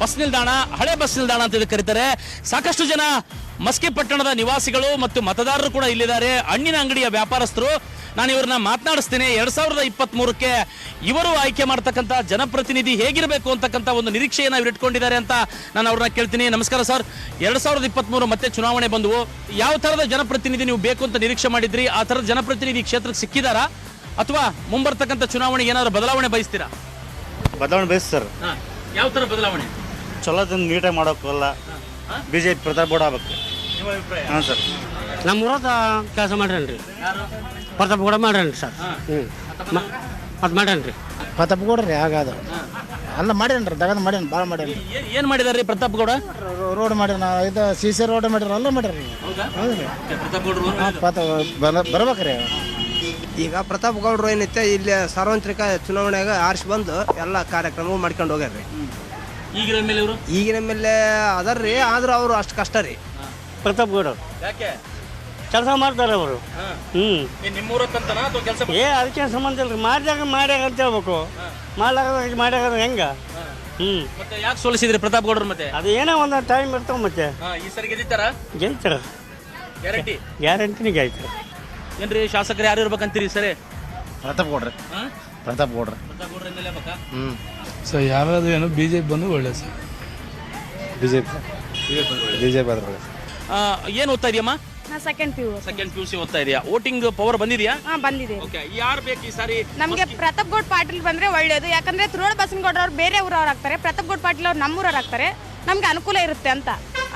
ಬಸ್ ನಿಲ್ದಾಣ, ಹಳೆ ಬಸ್ ನಿಲ್ದಾಣ ಅಂತ ಹೇಳಿ ಕರೀತಾರೆ. ಸಾಕಷ್ಟು ಜನ ಮಸ್ಕಿ ಪಟ್ಟಣದ ನಿವಾಸಿಗಳು ಮತ್ತು ಮತದಾರರು ಕೂಡ ಇಲ್ಲಿದ್ದಾರೆ. ಹಣ್ಣಿನ ಅಂಗಡಿಯ ವ್ಯಾಪಾರಸ್ಥರು, ನಾನು ಇವ್ರನ್ನ ಮಾತನಾಡಿಸ್ತೇನೆ. ಎರಡ್ ಸಾವಿರದ ಇಪ್ಪತ್ತ್ ಮೂರಕ್ಕೆ ಇವರು ಆಯ್ಕೆ ಮಾಡ್ತಕ್ಕಂಥ ಜನಪ್ರತಿನಿಧಿ ಹೇಗಿರಬೇಕು ಅಂತಕ್ಕಂಥ ಒಂದು ನಿರೀಕ್ಷೆಯನ್ನು ಇವ್ರು ಇಟ್ಕೊಂಡಿದ್ದಾರೆ ಅಂತ ನಾನು ಅವ್ರನ್ನ ಕೇಳ್ತೀನಿ. ನಮಸ್ಕಾರ ಸರ್. ಎರಡ್ ಸಾವಿರದ ಇಪ್ಪತ್ತ್ ಮತ್ತೆ ಚುನಾವಣೆ ಬಂದವು. ಯಾವ ಥರದ ಜನಪ್ರತಿನಿಧಿ ನೀವು ಬೇಕು ಅಂತ ನಿರೀಕ್ಷೆ ಮಾಡಿದ್ರಿ? ಆ ಥರದ ಜನಪ್ರತಿನಿಧಿ ಕ್ಷೇತ್ರಕ್ಕೆ ಸಿಕ್ಕಿದಾರಾ? ಅಥವಾ ಮುಂಬರ್ತಕ್ಕಂಥ ಚುನಾವಣೆಗೆ ಏನಾದ್ರು ಬದಲಾವಣೆ ಬಯಸ್ತೀರಾ? ಬದಲಾವಣೆ ಬೇಸ್ ಸರ್. ಯಾವ ಥರ ಬದಲಾವಣೆ? ಚಲೋದನ್ನ ನೀಟಾಗಿ ಮಾಡೋಕ್ಕಲ್ಲ. B J P Pratap Gowda ಆಗ್ಬೇಕು. ಹಾಂ ಸರ್. ನಮ್ಮ ಊರದ ಕೆಲಸ ಮಾಡ್ರಿ ಪ್ರತಾಪ್ ಗೌಡ ಮಾಡ್ರಿ ಸರ್. ಹ್ಞೂ ಅದು ಮಾಡ್ರಿ ಪ್ರತಾಪ್ ರೀ ಹಾಗಾದ ಅಲ್ಲ ಮಾಡ್ಯಾನ್ರಿ ದಗದ ಮಾಡ್ಯಾನ ಭಾಳ ಮಾಡ್ಯಾನ ಏನು ಏನ್ ಮಾಡಿದಾರೆ ಪ್ರತಾಪ್ ಗೌಡ? ರೋಡ್ ಮಾಡ್ಯಾನ ಇದು ಸಿ ಸಿ ರೋಡ್ ಮಾಡ್ಯಾರ ಅಲ್ಲ ಮಾಡ್ಯಾರ ಹೌದ್ರಿ. ಪ್ರತಾಪ್ ಗೌಡರು ಬರ್ಬೇಕು ಬರ್ಬೇಕ್ರಿ. ಈಗ ಪ್ರತಾಪ್ ಗೌಡ್ರು ಏನೈತೆ ಇಲ್ಲಿ ಸಾರ್ವತ್ರಿಕ ಚುನಾವಣೆಗೆ ಆರಿಸಿ ಬಂದು ಎಲ್ಲ ಕಾರ್ಯಕ್ರಮ ಮಾಡ್ಕೊಂಡು ಹೋಗ್ಯಾರ್ರಿ. ಈಗಿನ ಮೇಲೆ ಇವರು? ಈಗಿನ ಮೇಲೆ ಅದರ್ರಿ ಆದ್ರೆ ಅವರು ಅಷ್ಟು ಕಷ್ಟ ರೀ. ಪ್ರತಾಪ್ ಗೌಡ ಯಾಕೆ? ಕೆಲಸ ಮಾಡ್ತಾರೆ ಅವರು. ಹ್ಞೂ ಏನ್ ನಿಮ್ಮೂರ ತಂತನ ಅಥವಾ ಕೆಲಸ ಏ ಅದಕ್ಕೆ ಸಂಬಂಧ ಇಲ್ಲ ಮಾಡಿದಾಗ ಮಾಡ್ಯಾಗ ಅಂತ ಹೇಳ್ಬೇಕು. ಮಾಡ್ಲಾಗ ಮಾಡ್ಯಾಗ ಹೆಂಗ? ಹ್ಞೂ ಮತ್ತೆ ಯಾಕೆ ಸೋಲಿಸಿದ್ರಿ ಪ್ರತಾಪ್ ಗೌಡ್ರ ಮತ್ತೆ? ಅದು ಏನೋ ಒಂದು ಟೈಮ್ ಇರ್ತಾವ ಮತ್ತೆ. ಈ ಸರಿ ಗೆದ್ದಿತ್ತಾರ ಗೆಲ್ತಾರ. ಗ್ಯಾರಂಟಿ ಗ್ಯಾರಂಟಿನೇ ಗೆಲ್ತಾರ. ಏನ್ರಿ ಶಾಸಕರು ಯಾರು ಇರ್ಬೇಕಂತೀರಿ ಸರಿ? ಪ್ರತಾಪ್ ಗೌಡ್ರಿ? ಪ್ರತಾಪ್ ಗೌಡ್ರಿ. ಪ್ರತಾಪ್ ಗೌಡ್ರ ಬೇಕಾ ಹ್ಞೂ ಸೊ ಯಾರಾದ್ರೂ ಏನು ಬಿ ಜೆ ಪಿ ಬಂದು ಒಳ್ಳೆ sir. B J P B J P ಅದ್ರ ಆ, ಏನ್ ಓದ್ತಾ ಇದೆಯಮ್ಮ? ನಾ second P U second P U C ಓದ್ತಾ ಇದೆಯಾ? ವೋಟಿಂಗ್ ಪವರ್ ಬಂದಿದ್ಯಾ? ಹಾ ಬಂದಿದೆ. ಓಕೆ ಯಾರು ಬೇಕು ಈ ಸಾರಿ? ನಮಗೆ ಪ್ರತಾಪ್ ಗೌಡ್ ಪಾಟೀಲ್ ಬಂದ್ರೆ ಒಳ್ಳೆಯದು ಯಾಕಂದ್ರೆ ತುರೋಡ್ ಬಸನಗೌಡ್ರ ಅವ್ರು ಬೇರೆ ಊರವ್ರು ಆಗ್ತಾರೆ. ಪ್ರತಾಪ್ ಗೌಡ್ ಪಾಟೀಲ್ ಅವ್ರು ನಮ್ಮೂರವ್ರು ಆಗ್ತಾರೆ. ನಮ್ಗೆ ಅನುಕೂಲ ಇರುತ್ತೆ ಅಂತ.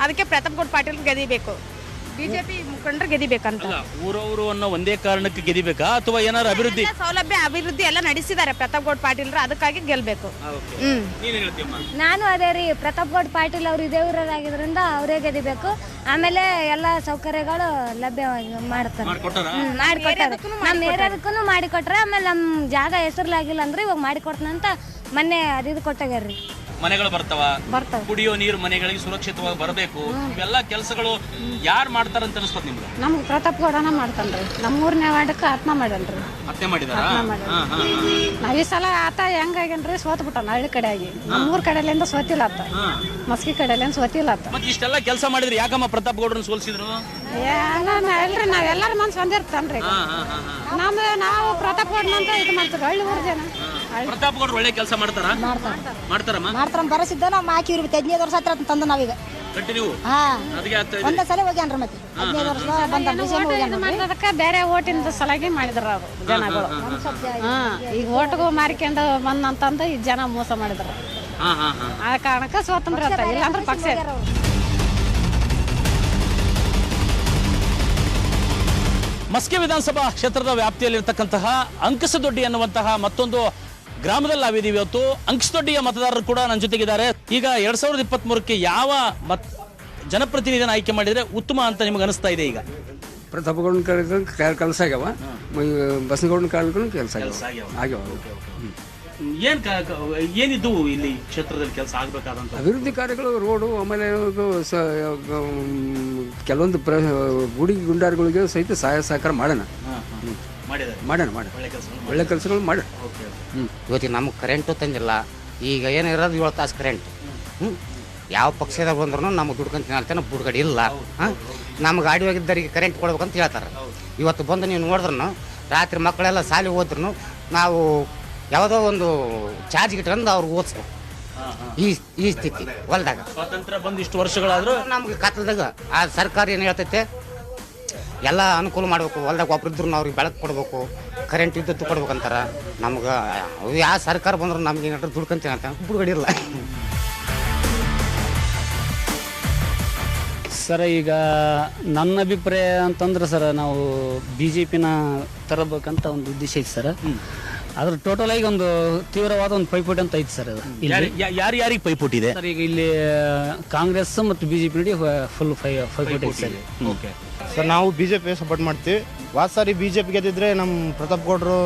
ಅದಕ್ಕೆ ಪ್ರತಾಪ್ ಗೌಡ್ ಪಾಟೀಲ್ ಗೆದಿಬೇಕು ಬಿಜೆಪಿ ಮುಖಂಡರು ಗೆದಿಬೇಕಂತ. ಅಲ್ಲ ಊರವರು ಅನ್ನೋ ಒಂದೇ ಕಾರಣಕ್ಕೆ ಗೆದಿಬೇಕಾ ಅಥವಾ ಏನಾದ್ರು ಅಭಿವೃದ್ಧಿ? ಎಲ್ಲ ಸೌಲಭ್ಯ ಅಭಿವೃದ್ಧಿ ಎಲ್ಲ ನಡೆಸಿದ್ದಾರೆ ಪ್ರತಾಪ್ ಗೌಡ್ ಪಾಟೀಲ್ರು ಅದಕ್ಕಾಗಿ ಗೆಲ್ಬೇಕು. ಹ್ಮ್. ನೀನ್ ಹೇಳ್ತೀಯಮ್ಮ ನಾನು ಅದೇ ರೀ ಪ್ರತಾಪ್ ಗೌಡ್ ಪಾಟೀಲ್ ಅವರು ಇದೇ ಊರರಾಗಿದ್ರಿಂದ ಅವರೇ ಗೆದಿಬೇಕು. ಆಮೇಲೆ ಎಲ್ಲ ಸೌಕರ್ಯಗಳು ಲಭ್ಯ ಮಾಡ್ತಾರೆ. ಮಾಡ್ಕೊಟ್ಟಾರ? ಹ್ಮ್, ಮಾಡಿಕೊಟ್ಟಾರೆ. ನಮ್ಮ ಏರಿಯಾದಕ್ಕೂ ಮಾಡಿಕೊಟ್ರೆ ಆಮೇಲೆ ನಮ್ಮ ಜಾಗ ಹೆಸರ್ಲಾಗಿಲ್ಲ ಅಂದ್ರೆ ಇವಾಗ ಮಾಡಿಕೊಡ್ತಾನಂತ ಮೊನ್ನೆ ಅದು ಇದು ಕೊಟ್ಟಾಗ್ಯಾರ್ರಿ. ಮನೆಗಳು ಬರ್ತಾವ? ಬರ್ತಾವ. ಕುಡಿಯೋ ನೀರು ಮನೆಗಳಿಗೆ ಸುರಕ್ಷಿತವಾಗಿ ಬರಬೇಕು. ಇವೆಲ್ಲ ಕೆಲಸಗಳು ಯಾರು ಮಾಡ್ತಾರ ಅಂತ ಅನಿಸ್ತದ ನಿಮ್ಗೆ? ನಮ್ಗೆ ಪ್ರತಾಪ್ ಗೌಡನ ಮಾಡ್ತಾನ್ರಿ. ನಮ್ಮೂರ್ನೇ ವಾರ್ಡಕ್ಕೆ ಆತ್ಮ ಮಾಡನ್ರಿ ಹತ್ಯೆ ಮಾಡಿದಾರ? ನಾವ್ ಈ ಸಲ ಆತ ಹೆಂಗಾಗ್ಯನ್ರಿ ಸೋತ್ ಬಿಟ್ಟಾನ ಹಳ್ಳಿ ಕಡೆ ಆಗಿ ನಮ್ಮೂರ್ ಕಡೆಲಿಂದ ಸೋತಿಲ್ಲ ಆತ. ಮಸ್ಕಿ ಕಡೆಲಿಂದ ಸೋತಿಲ್ಲ ಆತ. ಮತ್ತೆ ಇಷ್ಟೆಲ್ಲ ಕೆಲಸ ಮಾಡಿದ್ರಿ ಯಾಕಮ್ಮ ಪ್ರತಾಪ್ ಗೌಡ್ರನ್ನ ಸೋಲ್ಸಿದ್ರು? ಎಲ್ರಿ ನಾವೆಲ್ಲರ ಮನ್ಸು ಒಂದಿರ್ತಾನ್ರಿ ನಮ್ದು ನಾವು ಪ್ರತಾಪ್ ಗೌಡನಂತ ಇದು ಮಾಡ್ತೀವಿ. ಹಳ್ಳಿ ಊರ್ ಜನ. ಪ್ರತಾಪ್ ಗೌಡ್ರು ಒಳ್ಳೆ ಕೆಲಸ ಮಾಡ್ತಾರ? ಮಾಡ್ತಾರಮ್ಮ ಮಾಡ್ತಾರ ಬರಸಿದ್ದ ನಾವು ಹಾಕಿ ಹದಿನೈದು ವರ್ಷ ಹತ್ರ ತಂದ ನಾವೀಗ. ಕಂಟಿನ್ಯೂ? ಹಾ. ಅದಕ್ಕೆ ಆಗ್ತಾ ಇದೆ. ಒಂದೇ ಸಲ ಹೋಗ್ಯಾನ್ರಿ ಮತ್ತೆ. ಹದಿನೈದು ವರ್ಷ ಬಂದ ಮಾಡೋದಕ್ಕೆ ಬೇರೆ ಓಟಿನ ಸಲಾಗಿ ಮಾಡಿದ್ರ ಅವರು ಜನಗಳು. ಹಾ ಈಗ ಓಟ್ಗೂ ಮಾರಿಕೊಂಡು ಬಂದಂತಂದು ಈ ಜನ ಮೋಸ ಮಾಡಿದ್ರ. ಹಾ ಹಾ ಹಾ. ಆ ಕಾರಣಕ್ಕೆ ಸ್ವಾತಂತ್ರ್ಯ ಇಲ್ಲ ಇಲ್ಲಾಂದ್ರೆ ಪಕ್ಷ ಮಸ್ಕಿ ವಿಧಾನಸಭಾ ಕ್ಷೇತ್ರದ ವ್ಯಾಪ್ತಿಯಲ್ಲಿರ್ತಕ್ಕಂತಹ ಅಂಕಸದೊಡ್ಡಿ ಅನ್ನುವಂತಹ ಮತ್ತೊಂದು ಗ್ರಾಮದಲ್ಲಿ ನಾವಿದ್ದೀವಿ ಇವತ್ತು. ಅಂಕಸ್ದೊಡ್ಡಿಯ ಮತದಾರರು ಕೂಡ ನನ್ನ ಜೊತೆಗಿದ್ದಾರೆ. ಈಗ ಎರಡ್ ಸಾವಿರದ ಇಪ್ಪತ್ತ್ ಮೂರಕ್ಕೆ ಯಾವ ಮತ್ ಜನಪ್ರತಿನಿಧಿನ ಆಯ್ಕೆ ಮಾಡಿದರೆ ಉತ್ತಮ ಅಂತ ನಿಮ್ಗೆ ಅನಿಸ್ತಾ ಇದೆ ಈಗ? ಪ್ರತಾಪ ಗೌಡನ ಕಾರ್ಯಕ್ರಮ ಕೆಲಸ ಆಗ್ಯಾವ. ಬಸನಗೌಡನ ಕಾರ್ಯಕ್ರಮ ಕೆಲಸ ಆಗ್ಯಾವ. ಏನ್ ಏನಿದ್ದು ಇಲ್ಲಿ ಕ್ಷೇತ್ರದಲ್ಲಿ ಕೆಲಸ ಆಗ್ಬೇಕಾದಂತ ಅಭಿವೃದ್ಧಿ ಕಾರ್ಯಗಳು ರೋಡು ಆಮೇಲೆ ಕೆಲವೊಂದು ಗುಡಿ ಗುಂಡಾರ್ಗಳಿಗೆ ಸಹಿತ ಸಹಾಯ ಸಹಕಾರ ಮಾಡೋಣ. ಮಾಡಿದ್ದಾರೆ. ಮಾಡೋಣ ಮಾಡೋಣ. ಒಳ್ಳೆ ಕೆಲಸ ಒಳ್ಳೆ ಕೆಲಸಗಳು ಮಾಡೋಣ. ಹ್ಞೂ ಇವತ್ತಿಗೆ ನಮಗೆ ಕರೆಂಟು ತಂದಿಲ್ಲ. ಈಗ ಏನಿರೋದು ಏಳು ತಾಸು ಕರೆಂಟ್ ಹ್ಞೂ ಯಾವ ಪಕ್ಷದಾಗ ಬಂದ್ರೂ ನಮಗೆ ದುಡ್ಕೊಂತ ತಿನ್ನಲ್ತೇನೆ ಬುಡ್ಗಡೆ ಇಲ್ಲ. ಹಾಂ? ನಮ್ಮ ಗಾಡಿ ಹೋಗಿದ್ದರಿಗೆ ಕರೆಂಟ್ ಕೊಡ್ಬೇಕಂತ ಹೇಳ್ತಾರೆ. ಇವತ್ತು ಬಂದು ನೀವು ನೋಡಿದ್ರು ರಾತ್ರಿ ಮಕ್ಕಳೆಲ್ಲ ಶಾಲೆ ಹೋದ್ರು ನಾವು ಯಾವುದೋ ಒಂದು ಚಾರ್ಜ್ ಇಟ್ಕೊಂಡು ಅವ್ರಿಗೆ ಓದಿಸ್ಬೇಕು. ಈ ಈ ಸ್ಥಿತಿ ಹೊಲ್ದಾಗ. ಸ್ವಾತಂತ್ರ್ಯ ಬಂದು ಇಷ್ಟು ವರ್ಷಗಳಾದರೂ ನಮ್ಗೆ ಕತ್ತಲದಾಗ ಆ ಸರ್ಕಾರ ಏನು ಹೇಳ್ತೈತೆ? ಎಲ್ಲ ಅನುಕೂಲ ಮಾಡಬೇಕು. ಹೊಲ್ದಾಗ ಒಬ್ರಿದ್ರು ಅವ್ರಿಗೆ ಬೆಳಕು ಕೊಡಬೇಕು. ಕರೆಂಟ್ ಇದ್ದದ್ದು ಕೊಡ್ಬೇಕಂತಾರ. ನಮ್ಗೆ ಯಾವ ಸರ್ಕಾರ ಬಂದ್ರು ನಮ್ಗೆ ಏನಾದ್ರು ದುಡ್ಕೊಂತೀನಿ ಅಂತ ಬಿಡುಗಡೆ ಇಲ್ಲ. ಸರ್ ಈಗ ನನ್ನ ಅಭಿಪ್ರಾಯ ಅಂತಂದ್ರೆ ಸರ್ ನಾವು ಬಿ ಜೆ ಪಿನ ತರಬೇಕಂತ ಒಂದು ಉದ್ದೇಶ ಐತೆ ಸರ್. ಅದ್ರ ಟೋಟಲ್ ಆಗಿ ಒಂದು ತೀವ್ರವಾದ ಒಂದು ಪೈಪೋಟಿ ಅಂತ ಐತೆ ಸರ್ ಅದು. ಇಲ್ಲಿ ಯಾರು ಯಾರಿಗೆ ಪೈಪೋಟಿ ಇದೆ? ಸರ್ ಈಗ ಇಲ್ಲಿ ಕಾಂಗ್ರೆಸ್ ಮತ್ತು ಬಿಜೆಪಿ ನೋಡಿ ಫುಲ್ ಫೈ ಪೈಪೋಟಿ ಐತೆ ಸರ್. ಓಕೆ ಸರ್ ನಾವು ಬಿಜೆಪಿ ಜೆ ಪಿ ಸಪೋರ್ಟ್ ಮಾಡ್ತೀವಿ. ವಾಸಾರಿ ಸಾರಿ ಬಿಜೆಪಿ ಗೆದ್ದಿದ್ರೆ ನಮ್ಮ ಪ್ರತಾಪ್ ಗೌಡರು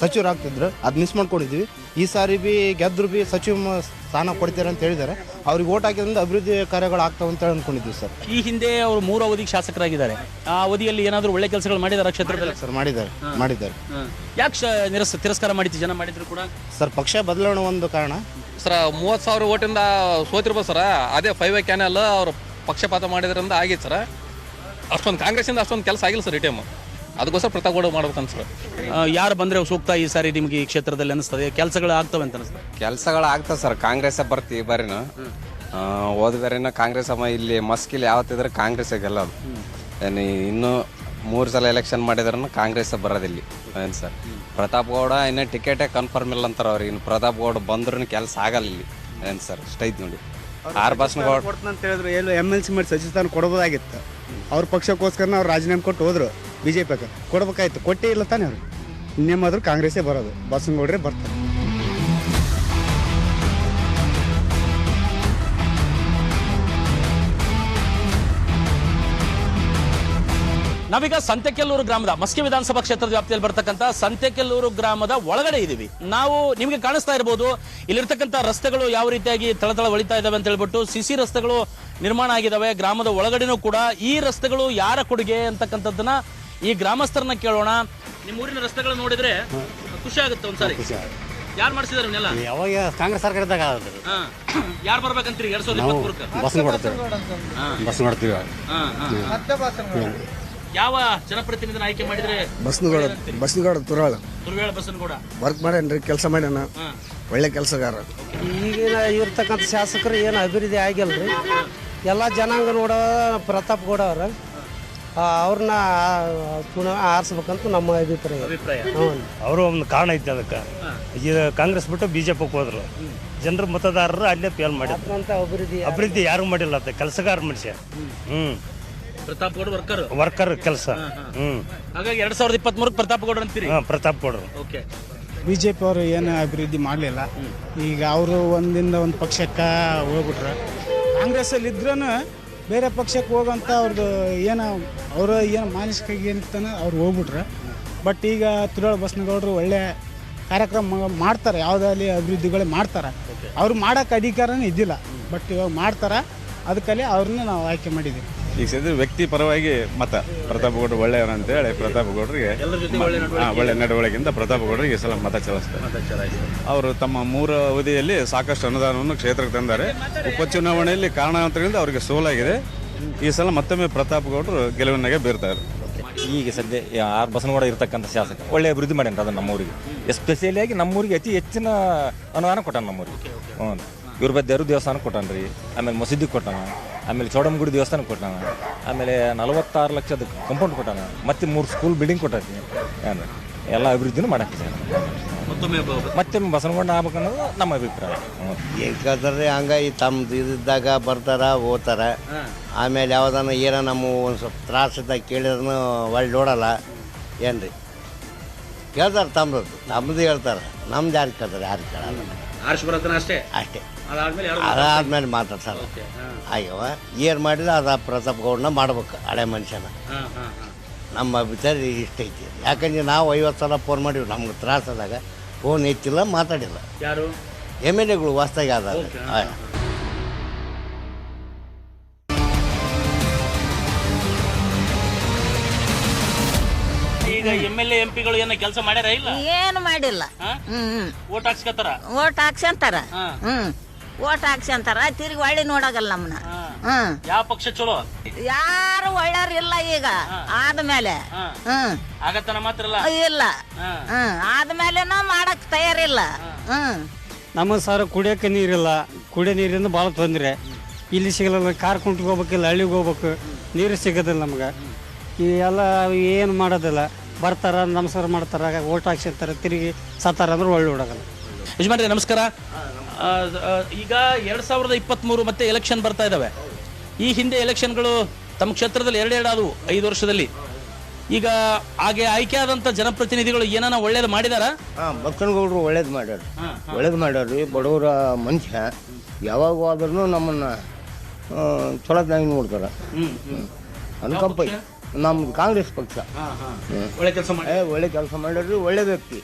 ಸಚಿವರು ಆಗ್ತಿದ್ರು ಅದ್ ಮಿಸ್ ಮಾಡ್ಕೊಂಡಿದ್ವಿ. ಈ ಸಾರಿ ಬಿ ಗೆದ್ರು ಬಿ ಸಚಿವ ಸ್ಥಾನ ಕೊಡ್ತೀರ ಅಂತ ಹೇಳಿದ್ದಾರೆ. ಅವ್ರಿಗೆ ಓಟ್ ಹಾಕಿದ್ರಿಂದ ಅಭಿವೃದ್ಧಿ ಕಾರ್ಯಗಳು ಆಗ್ತಾವ ಅಂತ ಹೇಳಿ ಅನ್ಕೊಂಡಿದ್ವಿ ಸರ್. ಈ ಹಿಂದೆ ಅವರು ಮೂರು ಅವಧಿಗೆ ಶಾಸಕರಾಗಿದ್ದಾರೆ. ಆ ಅವಧಿಯಲ್ಲಿ ಏನಾದರೂ ಒಳ್ಳೆ ಕೆಲಸಗಳು ಮಾಡಿದ್ದಾರೆ ಕ್ಷೇತ್ರದಲ್ಲಿ? ಸರ್ ಮಾಡಿದ್ದಾರೆ ಮಾಡಿದ್ದಾರೆ. ಯಾಕೆ ನಿರಸ್ ತಿರಸ್ಕಾರ ಮಾಡಿದ್ದು ಜನ ಮಾಡಿದ್ರು ಕೂಡ? ಸರ್ ಪಕ್ಷ ಬದಲಾವಣೆ ಒಂದು ಕಾರಣ. ಸರ್ ಮೂವತ್ತು ಸಾವಿರ ಓಟಿಂದ ಸೋತಿರ್ಬೋದು ಸರ್. ಅದೇ ಫೈವ್ ವೇ ಕ್ಯಾನಲ್ ಅವರು ಪಕ್ಷಪಾತ ಮಾಡಿದ್ರಿಂದ ಆಗಿತ್ತು ಸರ್. ಅಷ್ಟೊಂದು ಕಾಂಗ್ರೆಸ್ಸಿಂದ ಅಷ್ಟೊಂದು ಕೆಲಸ ಆಗಿಲ್ಲ ಸರ್ ಈ ಟೈಮ್ ಅದಕ್ಕೋಸ್ಕರ ಪ್ರತಾಪಗೌಡ ಗೌಡ ಮಾಡ್ಬೇಕಂತ ಸರ್ ಯಾರು ಬಂದ್ರೆ ಸೂಕ್ತ ಈ ಸಾರಿ ನಿಮಗೆ ಈ ಕ್ಷೇತ್ರದಲ್ಲಿ ಅನಿಸ್ತದೆ ಕೆಲಸಗಳು ಆಗ್ತವೆ ಅಂತ ಅನಿಸ್ತದೆ ಕೆಲಸಗಳು ಆಗ್ತವೆ ಸರ್ ಕಾಂಗ್ರೆಸ್ ಬರ್ತಿ ಈ ಬಾರಿನ. ಆ, ಹೋದ ಬಾರಿನ ಕಾಂಗ್ರೆಸ್ ಅಮ್ಮ ಇಲ್ಲಿ ಮಸ್ಕಿಲ್ ಯಾವತ್ತಿದ್ರೆ ಕಾಂಗ್ರೆಸ್ ಗೆಲ್ಲೋದು. ಏನು ಇನ್ನು ಮೂರು ಸಲ ಎಲೆಕ್ಷನ್ ಮಾಡಿದ್ರೂ ಕಾಂಗ್ರೆಸ್ ಬರೋದಿಲ್ಲ ಏನು ಸರ್? ಪ್ರತಾಪ್ ಗೌಡ ಇನ್ನೇ ಟಿಕೆಟೇ ಕನ್ಫರ್ಮ್ ಇಲ್ಲ ಅಂತಾರೆ ಅವ್ರಿಗೆ ಇನ್ನು ಪ್ರತಾಪ್ ಗೌಡ ಬಂದ್ರೂ ಕೆಲಸ ಆಗಲ್ಲ ಇಲ್ಲಿ. ಏನು ಸರ್? ಸ್ಟೈತ್ ನೋಡಿ. ಆರ್ ಬಸ್ನಗೌಡ ಕೊಡ್ತಾನಂತ ಅಂತ ಹೇಳಿದ್ರು ಎಲ್ಲೋ ಎಂ ಎಲ್ ಸಿ ಮಾಡಿ ಸಚಿವ ಕೊಡ್ಬೋದಾಗಿತ್ತು ಅವ್ರ ಪಕ್ಷಕ್ಕೋಸ್ಕರ ಅವ್ರು ರಾಜೀನಾಮೆ ಕೊಟ್ಟು ಹೋದ್ರು. ಬಿ ಜೆ ಪಿಗೆ ಕೊಡ್ಬೇಕಾಯ್ತು. ಕೊಟ್ಟೇ ಇಲ್ಲ ತಾನೆ ಅವರು. ನಿಮ್ಮಾದ್ರೂ ಕಾಂಗ್ರೆಸ್ಸೇ ಬರೋದು. ಬಸನಗೌಡ್ರೆ ಬರ್ತಾರೆ. ನಾವೀಗ ಸಂತೆಕೆಲ್ಲೂರು ಗ್ರಾಮದ ಮಸ್ಕಿ ವಿಧಾನಸಭಾ ಕ್ಷೇತ್ರದ ವ್ಯಾಪ್ತಿಯಲ್ಲಿ ಬರ್ತಕ್ಕಂಥ ಸಂತೆಕೆಲ್ಲೂರು ಗ್ರಾಮದ ಒಳಗಡೆ ಇದ್ದೀವಿ ನಾವು ನಿಮಗೆ ಕಾಣಿಸ್ತಾ ಇರಬಹುದು ಇಲ್ಲಿರ್ತಕ್ಕಂಥ ರಸ್ತೆಗಳು ಯಾವ ರೀತಿಯಾಗಿ ತಳತಳ ಒಳಿತಾ ಇದಾವೆ ಅಂತ ಹೇಳ್ಬಿಟ್ಟು ಸಿಸಿ ರಸ್ತೆಗಳು ನಿರ್ಮಾಣ ಆಗಿದಾವೆ. ಗ್ರಾಮದ ಒಳಗಡೆನೂ ಕೂಡ ಈ ರಸ್ತೆಗಳು ಯಾರ ಕೊಡುಗೆ ಅಂತಕ್ಕಂಥದ್ದನ್ನ ಈ ಗ್ರಾಮಸ್ಥರನ್ನ ಕೇಳೋಣ. ನಿಮ್ಮ ಊರಿನ ರಸ್ತೆಗಳು ನೋಡಿದ್ರೆ ಖುಷಿ ಆಗುತ್ತೆ ಒಂದ್ಸಾರಿ. ಯಾರು ಮಾಡಿಸಿದಾರೆ ಇವನ್ನೆಲ್ಲ? ಯಾವಾಗ ಕಾಂಗ್ರೆಸ್ ಸರ್ಕಾರ ಇದ್ದಾಗ ಯಾರು ಬರ್ಬೇಕಂತೀರಿ? ಎರಡ್ ಸಾವಿರದ ಇಪ್ಪತ್ಮೂರಕ್ಕೆ? ಬಸ್ ಮಾಡ್ತೀವಿ ಬಸ್. ಯಾವ ಜನಪ್ರತಿನಿಧಿನ ಆಯ್ಕೆ ಮಾಡಿದ್ರೆ ಬಸ್ನಗೌಡ ಬಸ್ನಗೌಡ ತುರಾಳ ತುರುವೇಳ. ಬಸ್ನಗೌಡ ವರ್ಕ್ ಮಾಡ್ಯಾನ್ರಿ ಕೆಲಸ ಮಾಡ್ಯಾನ? ಒಳ್ಳೆ ಕೆಲಸಗಾರ. ಈಗಿನ ಇರ್ತಕ್ಕಂಥ ಶಾಸಕರು ಏನು ಅಭಿವೃದ್ಧಿ ಆಗಿಲ್ಲ ರೀ ಎಲ್ಲ ಜನಾಂಗ ನೋಡೋ ಪ್ರತಾಪ್ ಗೌಡ ಅವ್ರ. ಅವ್ರನ್ನ ಪುನಃ ಆರಿಸ್ಬೇಕಂತ ನಮ್ಮ ಅಭಿಪ್ರಾಯ. ಅಭಿಪ್ರಾಯ. ಹ್ಞೂ. ಅವರು ಒಂದು ಕಾರಣ ಐತೆ ಅದಕ್ಕೆ. ಈಗ ಕಾಂಗ್ರೆಸ್ ಬಿಟ್ಟು ಬಿ ಜೆ ಪಿಗೆ ಹೋದ್ರು. ಜನರು ಮತದಾರರು ಅಲ್ಲೇ ಫೇಲ್ ಮಾಡಿದ್ರು. ಅಂತ ಅಭಿವೃದ್ಧಿ ಅಭಿವೃದ್ಧಿ ಯಾರು ಮಾಡಿಲ್ಲ ಅಂತ ಕೆಲಸಗಾರ ಮನುಷ್ಯ. ಹ್ಞೂ. ಪ್ರತಾಪ್ ಗೌಡ ವರ್ಕರ್? ವರ್ಕರ್ ಕೆಲಸ. ಹ್ಞೂ. ಹಾಗಾಗಿ ಎರಡ್ ಸಾವಿರದ ಇಪ್ಪತ್ತ್ ಮೂರಕ್ಕೆ ಪ್ರತಾಪ್ ಗೌಡ ಅಂತೀರಿ? ಹಾಂ ಪ್ರತಾಪ್ ಗೌಡರು. ಓಕೆ. ಬಿ ಜೆ ಪಿ ಅವರು ಏನು ಅಭಿವೃದ್ಧಿ ಮಾಡಲಿಲ್ಲ. ಈಗ ಅವರು ಒಂದಿಂದ ಒಂದು ಪಕ್ಷಕ್ಕೆ ಹೋಗ್ಬಿಟ್ರೆ. ಕಾಂಗ್ರೆಸ್ಸಲ್ಲಿ ಇದ್ರೂ ಬೇರೆ ಪಕ್ಷಕ್ಕೆ ಹೋಗಂತ ಅವ್ರದ್ದು ಏನು ಅವರ ಏನು ಮಾನಸಿಕ ಏನಿರ್ತಾನೆ ಅವ್ರು ಹೋಗ್ಬಿಟ್ರೆ. ಬಟ್ ಈಗ ತಿರುಳ ಬಸ್ನಗೌಡರು ಒಳ್ಳೆ ಕಾರ್ಯಕ್ರಮ ಮಾಡ್ತಾರೆ ಯಾವುದಾಗಲಿ ಅಭಿವೃದ್ಧಿಗಳು ಮಾಡ್ತಾರೆ. ಅವ್ರು ಮಾಡೋಕ್ಕೆ ಅಧಿಕಾರನೇ ಇದ್ದಿಲ್ಲ. ಬಟ್ ಇವಾಗ ಮಾಡ್ತಾರೆ ಅದಕ್ಕಲ್ಲಿ ಅವ್ರನ್ನ ನಾವು ಆಯ್ಕೆ ಮಾಡಿದ್ದೀವಿ. ಈಗ ಸದ್ಯ ವ್ಯಕ್ತಿ ಪರವಾಗಿ ಮತ. ಪ್ರತಾಪ್ ಗೌಡ್ರು ಒಳ್ಳೆಯವರ ಅಂತ ಹೇಳಿ ಪ್ರತಾಪ್ ಗೌಡ್ರಿಗೆ ಎಲ್ಲರ ಜೊತೆ ಒಳ್ಳೆ. ಹಾ, ಒಳ್ಳೆ ನಡವಳಿಕೆಯಿಂದ ಪ್ರತಾಪ್ ಗೌಡ್ರಿಗೆ ಈ ಸಲ ಮತ ಚಲಿಸ್ತಾರೆ ಅವರು ತಮ್ಮ ಮೂರು ಅವಧಿಯಲ್ಲಿ ಸಾಕಷ್ಟು ಅನುದಾನವನ್ನು ಕ್ಷೇತ್ರಕ್ಕೆ ತಂದ್ದಾರೆ ಉಪಚುನಾವಣೆಯಲ್ಲಿ ಕಾರಣಾಂತರಗಳಿಂದ ಅವರಿಗೆ ಸೋಲಾಗಿದೆ. ಈ ಸಲ ಮತ್ತೊಮ್ಮೆ ಪ್ರತಾಪ್ ಗೌಡರು ಗೆಲುವಿನಾಗೆ ಬೀರ್ತಾರೆ. ಈಗ ಸದ್ಯ ಆರ್ ಬಸನಗೌಡ ಇರತಕ್ಕಂಥ ಶಾಸಕ ಒಳ್ಳೆ ಅಭಿವೃದ್ಧಿ ಮಾಡ್ಯಾನ ಅದನ್ನು ನಮ್ಮೂರಿಗೆ. ಎಸ್ಪೆಷಲಿಯಾಗಿ ನಮ್ಮೂರಿಗೆ ಅತಿ ಹೆಚ್ಚಿನ ಅನುದಾನ ಕೊಟ್ಟಾನ ನಮ್ಮೂರಿಗೆ. ಹ್ಞೂ. ಇವ್ರ ಬದ್ದೇರು ದೇವಸ್ಥಾನ ಕೊಟ್ಟಾನ್ರಿ ಆಮೇಲೆ ಮಸೀದಿ ಕೊಟ್ಟಾನ. ಆಮೇಲೆ ಚೌಡಮ್ಮಗುಡಿ ದೇವಸ್ಥಾನ ಕೊಟ್ಟಾನ ಆಮೇಲೆ ನಲವತ್ತಾರು ಲಕ್ಷದ ಕಂಪೌಂಡ್ ಕೊಟ್ಟಾನ. ಮತ್ತೆ ಮೂರು ಸ್ಕೂಲ್ ಬಿಲ್ಡಿಂಗ್ ಕೊಟ್ಟೈತಿ. ಏನು? ಎಲ್ಲ ಅಭಿವೃದ್ಧಿನೂ ಮತ್ತೊಮ್ಮೆ ಮತ್ತೆ ಆಗ್ಬೇಕು ಆಗ್ಬೇಕನ್ನೋದು ನಮ್ಮ ಅಭಿಪ್ರಾಯ. ಏಕಾದ್ರೆ ಹಂಗ ಹಂಗಾಗಿ ತಮ್ಮದು ಇದ್ದಾಗ ಬರ್ತಾರ ಹೋಗ್ತಾರ. ಆಮೇಲೆ ಯಾವ್ದಾನ ಏನ ನಮ್ಮ ಒಂದು ಸ್ವಲ್ಪ ತ್ರಾಸಿದ್ದಾಗ ಕೇಳಿದ್ರು ಒಳ್ಳೆ ನೋಡಲ್ಲ. ಏನ್ರಿ? ಕೇಳ್ತಾರೆ ತಮ್ಮದು ತಮ್ಮದು ಹೇಳ್ತಾರೆ. ನಮ್ದು ಯಾರು ಕೇಳ್ತಾರೆ ಯಾರು ಕೇಳಲ್ಲ. ಅಷ್ಟೇ? ಅಷ್ಟೇ. ಅದಾದ್ಮೇಲೆ ಯಾರು ಅದಾದ್ಮೇಲೆ ಮಾತಾಡ್ತಾರೆ. ಆಗ್ಯವ ಏನು ಮಾಡಿದ್ರು ಅದ ಪ್ರತಾಪ್ ಗೌಡನ ಮಾಡ್ಬೇಕು ಹಳೆ ಮನುಷ್ಯನ. ಹಾ ಹಾ ಹಾ. ನಮ್ಮ ಅಭಿಪ್ರಾಯ ಇಷ್ಟೈತಿ ಯಾಕಂದ್ರೆ ನಾವು ಐವತ್ತು ಸಲ ಫೋನ್ ಮಾಡಿವಿ ನಮ್ಗೆ ತ್ರಾಸದಾಗ ಫೋನ್ ಎತ್ತಿಲ್ಲ ಮಾತಾಡಿಲ್ಲ. ಯಾರು? ಎಂ ಎಲ್ ಎಗಳು ಹೊಸ್ದಾಗಿ ಅದ ಈಗ ಎಂ ಎಲ್ ಎಂ ಪಿಗಳು ಏನ ಕೆಲಸ ಮಾಡ್ಯಾರ ಇಲ್ಲ? ಏನು ಮಾಡಿಲ್ಲ. ಹ್ಮ್ ಓಟ್ ಹಾಕ್ಸ್ಕತ್ತಾರ? ಓಟ್ ಹಾಕ್ಸಂತಾರ ಹ್ಮ್. ಓಟ್ ಹಾಕ್ಸಂತಾರ ತಿರುಗಿ ಒಳ್ಳೆ ನೋಡಾಗಲ್ಲ ನಮ್ಮನ್ನ ಹ್ಮ್ ಯಾವ ಪಕ್ಷ ಚಲೋ? ಯಾರು ಒಳ್ಳೆಯವ್ರು ಇಲ್ಲ ಈಗ. ಆದ್ಮೇಲೆ. ಹ್ಮ್ ಆಗತ್ತನ ಮಾತ್ರ ಅಲ್ಲ ಇಲ್ಲ. ಹ್ಮ್ ಆದ್ಮೇಲೆನೂ ಮಾಡಕ್ ತಯಾರಿಲ್ಲ. ಹ್ಮ್ ನಮ್ಮ ಸರ್ ಕುಡಿಯೋಕೆ ನೀರಿಲ್ಲ. ಕುಡಿಯೋ ನೀರಿಂದ ಭಾಳ ತೊಂದರೆ. ಇಲ್ಲಿ ಸಿಗಲ್ಲ ಕಾರ್ ಕುಂಟಿಗೆ ಹೋಗ್ಬೇಕಿಲ್ಲ ಹಳ್ಳಿಗೆ ಹೋಗ್ಬೇಕು. ನೀರು ಸಿಗೋದಿಲ್ಲ ನಮ್ಗೆ. ಈ ಎಲ್ಲ ಏನು ಮಾಡೋದಿಲ್ಲ. ಬರ್ತಾರ ನಮಸ್ಕಾರ ಮಾಡ್ತಾರ ಓಟ್ ಹಾಕ್ಸಿರ್ತಾರೆ ತಿರುಗಿ ಸತ್ತಾರ ಅಂದ್ರೆ ಒಳ್ಳೆ ಹುಡುಗಲ್ಲ ಯಜಮಾನ್ರಿ ನಮಸ್ಕಾರ. ಈಗ ಎರಡ್ ಸಾವಿರದ ಇಪ್ಪತ್ತ್ಮೂರು ಮತ್ತೆ ಎಲೆಕ್ಷನ್ ಬರ್ತಾ ಇದಾವೆ. ಈ ಹಿಂದೆ ಎಲೆಕ್ಷನ್ಗಳು ತಮ್ಮ ಕ್ಷೇತ್ರದಲ್ಲಿ ಎರಡೆರಡು ಆದವು ಐದು ವರ್ಷದಲ್ಲಿ. ಈಗ ಹಾಗೆ ಆಯ್ಕೆ ಆದಂತ ಜನಪ್ರತಿನಿಧಿಗಳು ಏನಾನ ಒಳ್ಳೇದು ಮಾಡಿದಾರ? ಬಕ್ಕನಗೌಡರು ಒಳ್ಳೇದು ಮಾಡ್ಯಾರ. ಒಳ್ಳೇದು ಮಾಡ್ಯಾರ್ರಿ ಬಡವರ ಮನುಷ್ಯ. ಯಾವಾಗ ಆದ್ರೂ ನಮ್ಮನ್ನ ಆ, ಚೊಲೋತ್ನಾಗಿ ನೋಡ್ತಾರೆ. ಅನುಕಂಪ ನಮ್ಮ ಕಾಂಗ್ರೆಸ್ ಪಕ್ಷ. ಒಳ್ಳೆ ಕೆಲಸ ಒಳ್ಳೆ ಕೆಲಸ ಮಾಡ್ಯಾರ್ರಿ ಒಳ್ಳೆ ವ್ಯಕ್ತಿ.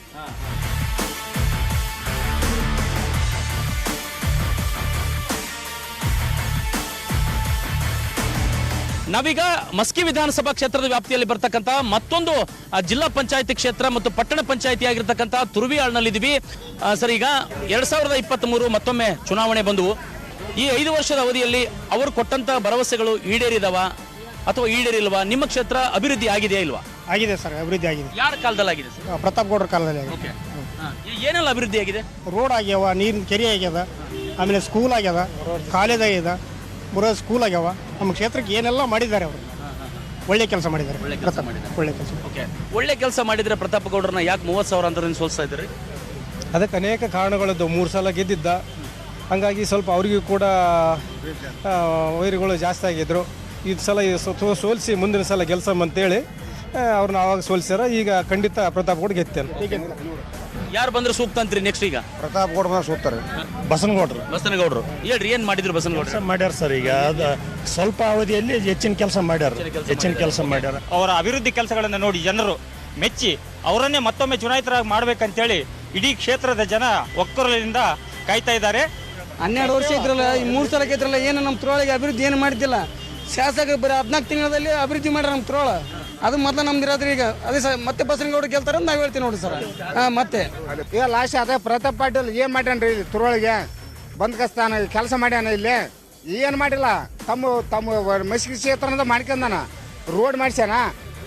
ನಾವೀಗ ಮಸ್ಕಿ ವಿಧಾನಸಭಾ ಕ್ಷೇತ್ರದ ವ್ಯಾಪ್ತಿಯಲ್ಲಿ ಬರ್ತಕ್ಕಂತಹ ಮತ್ತೊಂದು ಜಿಲ್ಲಾ ಪಂಚಾಯತಿ ಕ್ಷೇತ್ರ ಮತ್ತು ಪಟ್ಟಣ ಪಂಚಾಯತಿ ಆಗಿರ್ತಕ್ಕಂಥ ತುರುವಿಯಾಳ್ನಲ್ಲಿದ್ದೀವಿ. ಆ, ಸರ್ ಈಗ ಎರಡ್ ಸಾವಿರದ ಇಪ್ಪತ್ತ್ ಮೂರು ಮತ್ತೊಮ್ಮೆ ಚುನಾವಣೆ ಬಂದವು. ಈ ಐದು ವರ್ಷದ ಅವಧಿಯಲ್ಲಿ ಅವರು ಕೊಟ್ಟಂತಹ ಭರವಸೆಗಳು ಈಡೇರಿದವ ಅಥವಾ ಈಡೇರಿಲ್ವಾ? ನಿಮ್ಮ ಕ್ಷೇತ್ರ ಅಭಿವೃದ್ಧಿ ಆಗಿದೆಯಾ ಇಲ್ವಾ? ಆಗಿದೆ ಸರ್ ಅಭಿವೃದ್ಧಿ ಆಗಿದೆ. ಯಾರ ಕಾಲದಲ್ಲಿ ಆಗಿದೆ ಸರ್? ಪ್ರತಾಪ್ ಗೌಡರ ಕಾಲದಲ್ಲಿ ಆಗಿದೆ. ಏನೆಲ್ಲ ಅಭಿವೃದ್ಧಿ ಆಗಿದೆ? ರೋಡ್ ಆಗ್ಯಾವ ನೀರಿನ ಕೆರೆ ಆಗ್ಯದ ಆಮೇಲೆ ಸ್ಕೂಲ್ ಆಗ್ಯದ ಕಾಲೇಜ್ ಆಗ್ಯದ ಬರೋ ಸ್ಕೂಲ್ ಆಗ್ಯಾವ ನಮ್ಮ ಕ್ಷೇತ್ರಕ್ಕೆ ಏನೆಲ್ಲ ಮಾಡಿದ್ದಾರೆ ಅವರು. ಒಳ್ಳೆ ಕೆಲಸ ಮಾಡಿದ್ದಾರೆ. ಒಳ್ಳೆ ಕೆಲಸ ಮಾಡಿದ್ದಾರೆ. ಒಳ್ಳೆ ಕೆಲಸ. ಓಕೆ. ಒಳ್ಳೆ ಕೆಲಸ ಮಾಡಿದರೆ ಪ್ರತಾಪ್ ಗೌಡ್ರನ್ನ ಯಾಕೆ ಮೂವತ್ತು ಸಾವಿರ ಅಂತ ಸೋಲ್ಸ್ತಾ ಇದ್ದೀರಿ? ಅದಕ್ಕೆ ಅನೇಕ ಕಾರಣಗಳದ್ದು. ಮೂರು ಸಲ ಗೆದ್ದಿದ್ದ. ಹಂಗಾಗಿ ಸ್ವಲ್ಪ ಅವರಿಗೂ ಕೂಡ ಆ, ವೈರಿಗಳು ಜಾಸ್ತಿ ಆಗಿದ್ರು. ಈ ಸಲ ಈ ಸೋ- ಸೋಲಿಸಿ ಮುಂದಿನ ಸಲ ಗೆಲ್ಸಮ್ ಅಂತೇಳಿ ಆ, ಅವ್ರನ್ನ ಆವಾಗ ಸೋಲಿಸ್ಯಾರ. ಈಗ ಖಂಡಿತ ಪ್ರತಾಪ್ ಕೂಡ ಗೆತ್ತೇನೆ. ಯಾರು ಬಂದ್ರೆ ಸೂಕ್ತ ಅಂತ್ರಿ ನೆಕ್ಸ್ಟ್ ಈಗ? ಪ್ರತಾಪ್ ಗೌಡ ಸೂತ್ತಾರೆ ಬಸನಗೌಡ್ರು ಬಸನಗೌಡರು ಹೇಳ್ರಿ ಏನ್ ಮಾಡಿದ್ರು ಬಸನಗೌಡ್ರು ಕೆಲಸ ಮಾಡ್ಯಾರ ಸರ್ ಈಗ. ಅದ ಸ್ವಲ್ಪ ಅವಧಿಯಲ್ಲಿ ಹೆಚ್ಚಿನ ಕೆಲಸ ಮಾಡ್ಯಾರ. ಹೆಚ್ಚಿನ ಕೆಲಸ ಮಾಡ್ಯಾರ. ಅವರ ಅಭಿವೃದ್ಧಿ ಕೆಲಸಗಳನ್ನು ನೋಡಿ ಜನರು ಮೆಚ್ಚಿ ಅವರನ್ನೇ ಮತ್ತೊಮ್ಮೆ ಚುನಾಯಿತರಾಗಿ ಮಾಡ್ಬೇಕಂತೇಳಿ ಇಡೀ ಕ್ಷೇತ್ರದ ಜನ ಒಕ್ಕರಲಿಂದ ಕಾಯ್ತಾ ಇದ್ದಾರೆ. ಹನ್ನೆರಡು ವರ್ಷ ಇದ್ರಲ್ಲ ಈ ಮೂರು ಸಲ ಇದ್ರಲ್ಲ ಏನು ನಮ್ಮ ತ್ರೋಳಿಗೆ ಅಭಿವೃದ್ಧಿ ಏನು ಮಾಡಿದ್ದಿಲ್ಲ? ಶಾಸಕ ಬರೀ ಹದಿನಾಲ್ಕು ತಿಂಗಳಲ್ಲಿ ಅಭಿವೃದ್ಧಿ ಮಾಡ್ಯಾರ ನಮ್ಮ ತ್ರೋಳ. ಅದು ಮೊದಲು ನಮ್ದು ಇರೋದ್ರಿ ಈಗ. ಅದೇ ಸರ್ ಮತ್ತೆ ಬಸನಗೌಡ ಗೆಲ್ತಾರ ಅಂತ ನಾವು ಹೇಳ್ತೀವಿ ನೋಡಿ ಸರ್. ಹಾಂ ಮತ್ತೆ. ಈಗ ಲಾಸ್ಟ್ ಅದೇ ಪ್ರತಾಪ್ ಪಾಟೀಲ್ ಏನು ಮಾಡ್ಯಾನ್ರಿ ಇಲ್ಲಿ ತುರೊಳಗೆ? ಬಂದ್ಕಸ್ತಾನ ಕೆಲಸ ಮಾಡ್ಯಾನ ಇಲ್ಲಿ? ಏನು ಮಾಡಿಲ್ಲ? ತಮ್ಮ ತಮ್ಮ ಮಸಿಗೆ ಕ್ಷೇತ್ರದ ಮಾಡ್ಕೊಂಡಾನ. ರೋಡ್ ಮಾಡ್ಸ್ಯಾನ?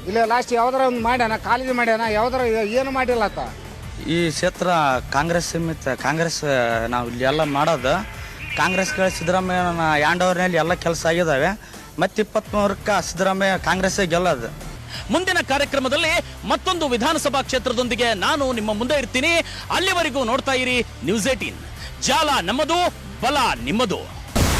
ಇಲ್ಲ ಲಾಸ್ಟ್ ಯಾವ್ದಾರ ಒಂದು ಮಾಡ್ಯಾನ ಕಾಲೇಜು ಮಾಡ್ಯಾನ ಯಾವ್ದಾರ ಏನು ಮಾಡಿಲ್ಲ ಆತ? ಈ ಕ್ಷೇತ್ರ ಕಾಂಗ್ರೆಸ್ ಸಮೇತ ಕಾಂಗ್ರೆಸ್ ನಾವು ಇಲ್ಲಿ ಎಲ್ಲ ಮಾಡೋದು. ಕಾಂಗ್ರೆಸ್ಗಳ ಸಿದ್ದರಾಮಯ್ಯನ ಯಾಂಡವರ್ನಲ್ಲಿ ಎಲ್ಲ ಕೆಲಸ ಆಗಿದ್ದಾವೆ ಮತ್ತು ಇಪ್ಪತ್ತ್ಮೂರಕ್ಕೆ ಸಿದ್ದರಾಮಯ್ಯ ಕಾಂಗ್ರೆಸ್ಸೇ ಗೆಲ್ಲೋದು. ಮುಂದಿನ ಕಾರ್ಯಕ್ರಮದಲ್ಲಿ ಮತ್ತೊಂದು ವಿಧಾನಸಭಾ ಕ್ಷೇತ್ರದೊಂದಿಗೆ ನಾನು ನಿಮ್ಮ ಮುಂದೆ ಇರ್ತೀನಿ. ಅಲ್ಲಿವರೆಗೂ ನೋಡ್ತಾ ಇರಿ ನ್ಯೂಸ್ ಏಟೀನ್ ಜಾಲ ನಮ್ಮದು, ಬಲ ನಿಮ್ಮದು.